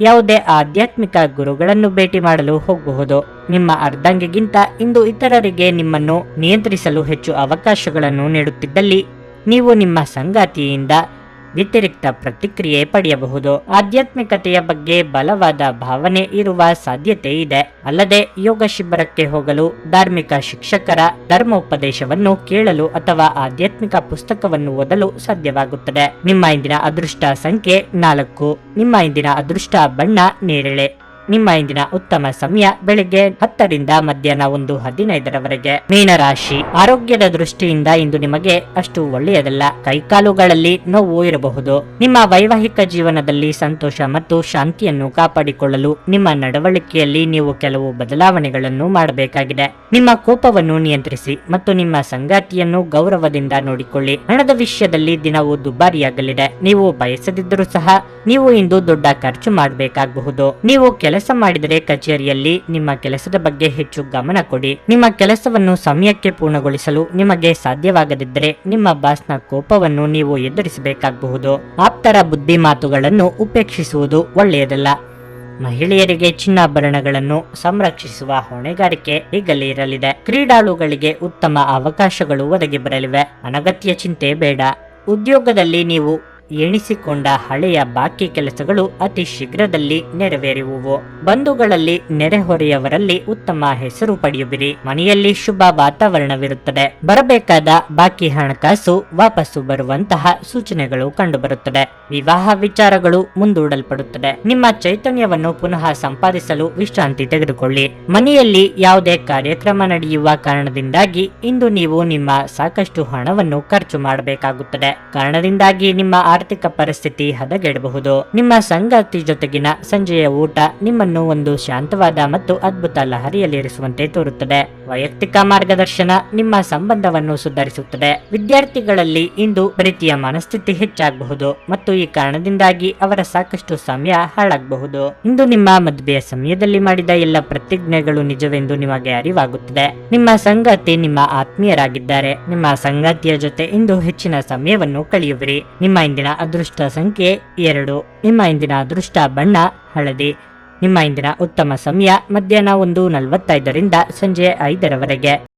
ಯಾವುದೇ ಆಧ್ಯಾತ್ಮಿಕ ಗುರುಗಳನ್ನು ಭೇಟಿ ಮಾಡಲು ಹೋಗಬಹುದು. ನಿಮ್ಮ ಅರ್ಧಂಗಿಗಿಂತ ಇಂದು ಇತರರಿಗೆ ನಿಮ್ಮನ್ನು ನಿಯಂತ್ರಿಸಲು ಹೆಚ್ಚು ಅವಕಾಶಗಳನ್ನು ನೀಡುತ್ತಿದ್ದಲ್ಲಿ ನೀವು ನಿಮ್ಮ ಸಂಗಾತಿಯಿಂದ ವ್ಯತಿರಿಕ್ತ ಪ್ರತಿಕ್ರಿಯೆ ಪಡೆಯಬಹುದು. ಆಧ್ಯಾತ್ಮಿಕತೆಯ ಬಗ್ಗೆ ಬಲವಾದ ಭಾವನೆ ಇರುವ ಸಾಧ್ಯತೆ ಇದೆ. ಅಲ್ಲದೆ ಯೋಗ ಶಿಬಿರಕ್ಕೆ ಹೋಗಲು ಧಾರ್ಮಿಕ ಶಿಕ್ಷಕರ ಧರ್ಮೋಪದೇಶವನ್ನು ಕೇಳಲು ಅಥವಾ ಆಧ್ಯಾತ್ಮಿಕ ಪುಸ್ತಕವನ್ನು ಓದಲು ಸಾಧ್ಯವಾಗುತ್ತದೆ. ನಿಮ್ಮ ಇಂದಿನ ಅದೃಷ್ಟ ಸಂಖ್ಯೆ ನಾಲ್ಕು. ನಿಮ್ಮ ಇಂದಿನ ಅದೃಷ್ಟ ಬಣ್ಣ ನೇರಳೆ. ನಿಮ್ಮ ಇಂದಿನ ಉತ್ತಮ ಸಮಯ ಬೆಳಿಗ್ಗೆ ಹತ್ತರಿಂದ ಮಧ್ಯಾಹ್ನ ಒಂದು ಹದಿನೈದರವರೆಗೆ. ಮೀನರಾಶಿ, ಆರೋಗ್ಯದ ದೃಷ್ಟಿಯಿಂದ ಇಂದು ನಿಮಗೆ ಅಷ್ಟು ಒಳ್ಳೆಯದಲ್ಲ. ಕೈಕಾಲುಗಳಲ್ಲಿ ನೋವು ಇರಬಹುದು. ನಿಮ್ಮ ವೈವಾಹಿಕ ಜೀವನದಲ್ಲಿ ಸಂತೋಷ ಮತ್ತು ಶಾಂತಿಯನ್ನು ಕಾಪಾಡಿಕೊಳ್ಳಲು ನಿಮ್ಮ ನಡವಳಿಕೆಯಲ್ಲಿ ನೀವು ಕೆಲವು ಬದಲಾವಣೆಗಳನ್ನು ಮಾಡಬೇಕಾಗಿದೆ. ನಿಮ್ಮ ಕೋಪವನ್ನು ನಿಯಂತ್ರಿಸಿ ಮತ್ತು ನಿಮ್ಮ ಸಂಗಾತಿಯನ್ನು ಗೌರವದಿಂದ ನೋಡಿಕೊಳ್ಳಿ. ಹಣದ ವಿಷಯದಲ್ಲಿ ದಿನವು ದುಬಾರಿಯಾಗಲಿದೆ. ನೀವು ಬಯಸದಿದ್ದರೂ ಸಹ ನೀವು ಇಂದು ದೊಡ್ಡ ಖರ್ಚು ಮಾಡಬೇಕಾಗಬಹುದು. ನೀವು ಕೆಲಸ ಮಾಡಿದರೆ ಕಚೇರಿಯಲ್ಲಿ ನಿಮ್ಮ ಕೆಲಸದ ಬಗ್ಗೆ ಹೆಚ್ಚು ಗಮನ ಕೊಡಿ. ನಿಮ್ಮ ಕೆಲಸವನ್ನು ಸಮಯಕ್ಕೆ ಪೂರ್ಣಗೊಳಿಸಲು ನಿಮಗೆ ಸಾಧ್ಯವಾಗದಿದ್ದರೆ ನಿಮ್ಮ ಬಾಸ್ನ ಕೋಪವನ್ನು ನೀವು ಎದುರಿಸಬೇಕಾಗಬಹುದು. ಆಪ್ತರ ಬುದ್ಧಿ ಮಾತುಗಳನ್ನು ಉಪೇಕ್ಷಿಸುವುದು ಒಳ್ಳೆಯದಲ್ಲ. ಮಹಿಳೆಯರಿಗೆ ಚಿನ್ನಾಭರಣಗಳನ್ನು ಸಂರಕ್ಷಿಸುವ ಹೊಣೆಗಾರಿಕೆ ಈಗಲೇ ಇರಲಿದೆ. ಕ್ರೀಡಾಳುಗಳಿಗೆ ಉತ್ತಮ ಅವಕಾಶಗಳು ಒದಗಿ ಬರಲಿವೆ. ಅನಗತ್ಯ ಚಿಂತೆ ಬೇಡ. ಉದ್ಯೋಗದಲ್ಲಿ ನೀವು ಎಣಿಸಿಕೊಂಡ ಹಳೆಯ ಬಾಕಿ ಕೆಲಸಗಳು ಅತಿ ಶೀಘ್ರದಲ್ಲಿ ನೆರವೇರುವುವು. ಬಂಧುಗಳಲ್ಲಿ ನೆರೆಹೊರೆಯವರಲ್ಲಿ ಉತ್ತಮ ಹೆಸರು ಪಡೆಯುವಿರಿ. ಮನೆಯಲ್ಲಿ ಶುಭ ವಾತಾವರಣವಿರುತ್ತದೆ. ಬರಬೇಕಾದ ಬಾಕಿ ಹಣಕಾಸು ವಾಪಸ್ಸು ಬರುವಂತಹ ಸೂಚನೆಗಳು ಕಂಡುಬರುತ್ತದೆ. ವಿವಾಹ ವಿಚಾರಗಳು ಮುಂದೂಡಲ್ಪಡುತ್ತದೆ. ನಿಮ್ಮ ಚೈತನ್ಯವನ್ನು ಪುನಃ ಸಂಪಾದಿಸಲು ವಿಶ್ರಾಂತಿ ತೆಗೆದುಕೊಳ್ಳಿ. ಮನೆಯಲ್ಲಿ ಯಾವುದೇ ಕಾರ್ಯಕ್ರಮ ನಡೆಯುವ ಕಾರಣದಿಂದಾಗಿ ಇಂದು ನೀವು ನಿಮ್ಮ ಸಾಕಷ್ಟು ಹಣವನ್ನು ಖರ್ಚು ಮಾಡಬೇಕಾಗುತ್ತದೆ. ಕಾರಣದಿಂದಾಗಿ ನಿಮ್ಮ ಆರ್ಥಿಕ ಪರಿಸ್ಥಿತಿ ಹದಗೆಡಬಹುದು. ನಿಮ್ಮ ಸಂಗಾತಿ ಜೊತೆಗಿನ ಸಂಜೆಯ ಊಟ ನಿಮ್ಮನ್ನು ಒಂದು ಶಾಂತವಾದ ಮತ್ತು ಅದ್ಭುತ ಲಹರಿಯಲ್ಲಿರಿಸುವಂತೆ ತೋರುತ್ತದೆ. ವೈಯಕ್ತಿಕ ಮಾರ್ಗದರ್ಶನ ನಿಮ್ಮ ಸಂಬಂಧವನ್ನು ಸುಧಾರಿಸುತ್ತದೆ. ವಿದ್ಯಾರ್ಥಿಗಳಲ್ಲಿ ಇಂದು ಪ್ರೀತಿಯ ಮನಸ್ಥಿತಿ ಹೆಚ್ಚಾಗಬಹುದು ಮತ್ತು ಈ ಕಾರಣದಿಂದಾಗಿ ಅವರ ಸಾಕಷ್ಟು ಸಮಯ ಹಾಳಾಗಬಹುದು. ಇಂದು ನಿಮ್ಮ ಮದುವೆಯ ಸಮಯದಲ್ಲಿ ಮಾಡಿದ ಎಲ್ಲ ಪ್ರತಿಜ್ಞೆಗಳು ನಿಜವೆಂದು ನಿಮಗೆ ಅರಿವಾಗುತ್ತದೆ. ನಿಮ್ಮ ಸಂಗಾತಿ ನಿಮ್ಮ ಆತ್ಮೀಯರಾಗಿದ್ದಾರೆ. ನಿಮ್ಮ ಸಂಗಾತಿಯ ಜೊತೆ ಇಂದು ಹೆಚ್ಚಿನ ಸಮಯವನ್ನು ಕಳೆಯುವಿರಿ. ನಿಮ್ಮ ಇಂದಿನ ಅದೃಷ್ಟ ಸಂಖ್ಯೆ ಎರಡು. ನಿಮ್ಮ ಇಂದಿನ ಅದೃಷ್ಟ ಬಣ್ಣ ಹಳದಿ. ನಿಮ್ಮ ಇಂದಿನ ಉತ್ತಮ ಸಮಯ ಮಧ್ಯಾಹ್ನ ಒಂದು ನಲವತ್ತೈದರಿಂದ ಸಂಜೆ ಐದರವರೆಗೆ.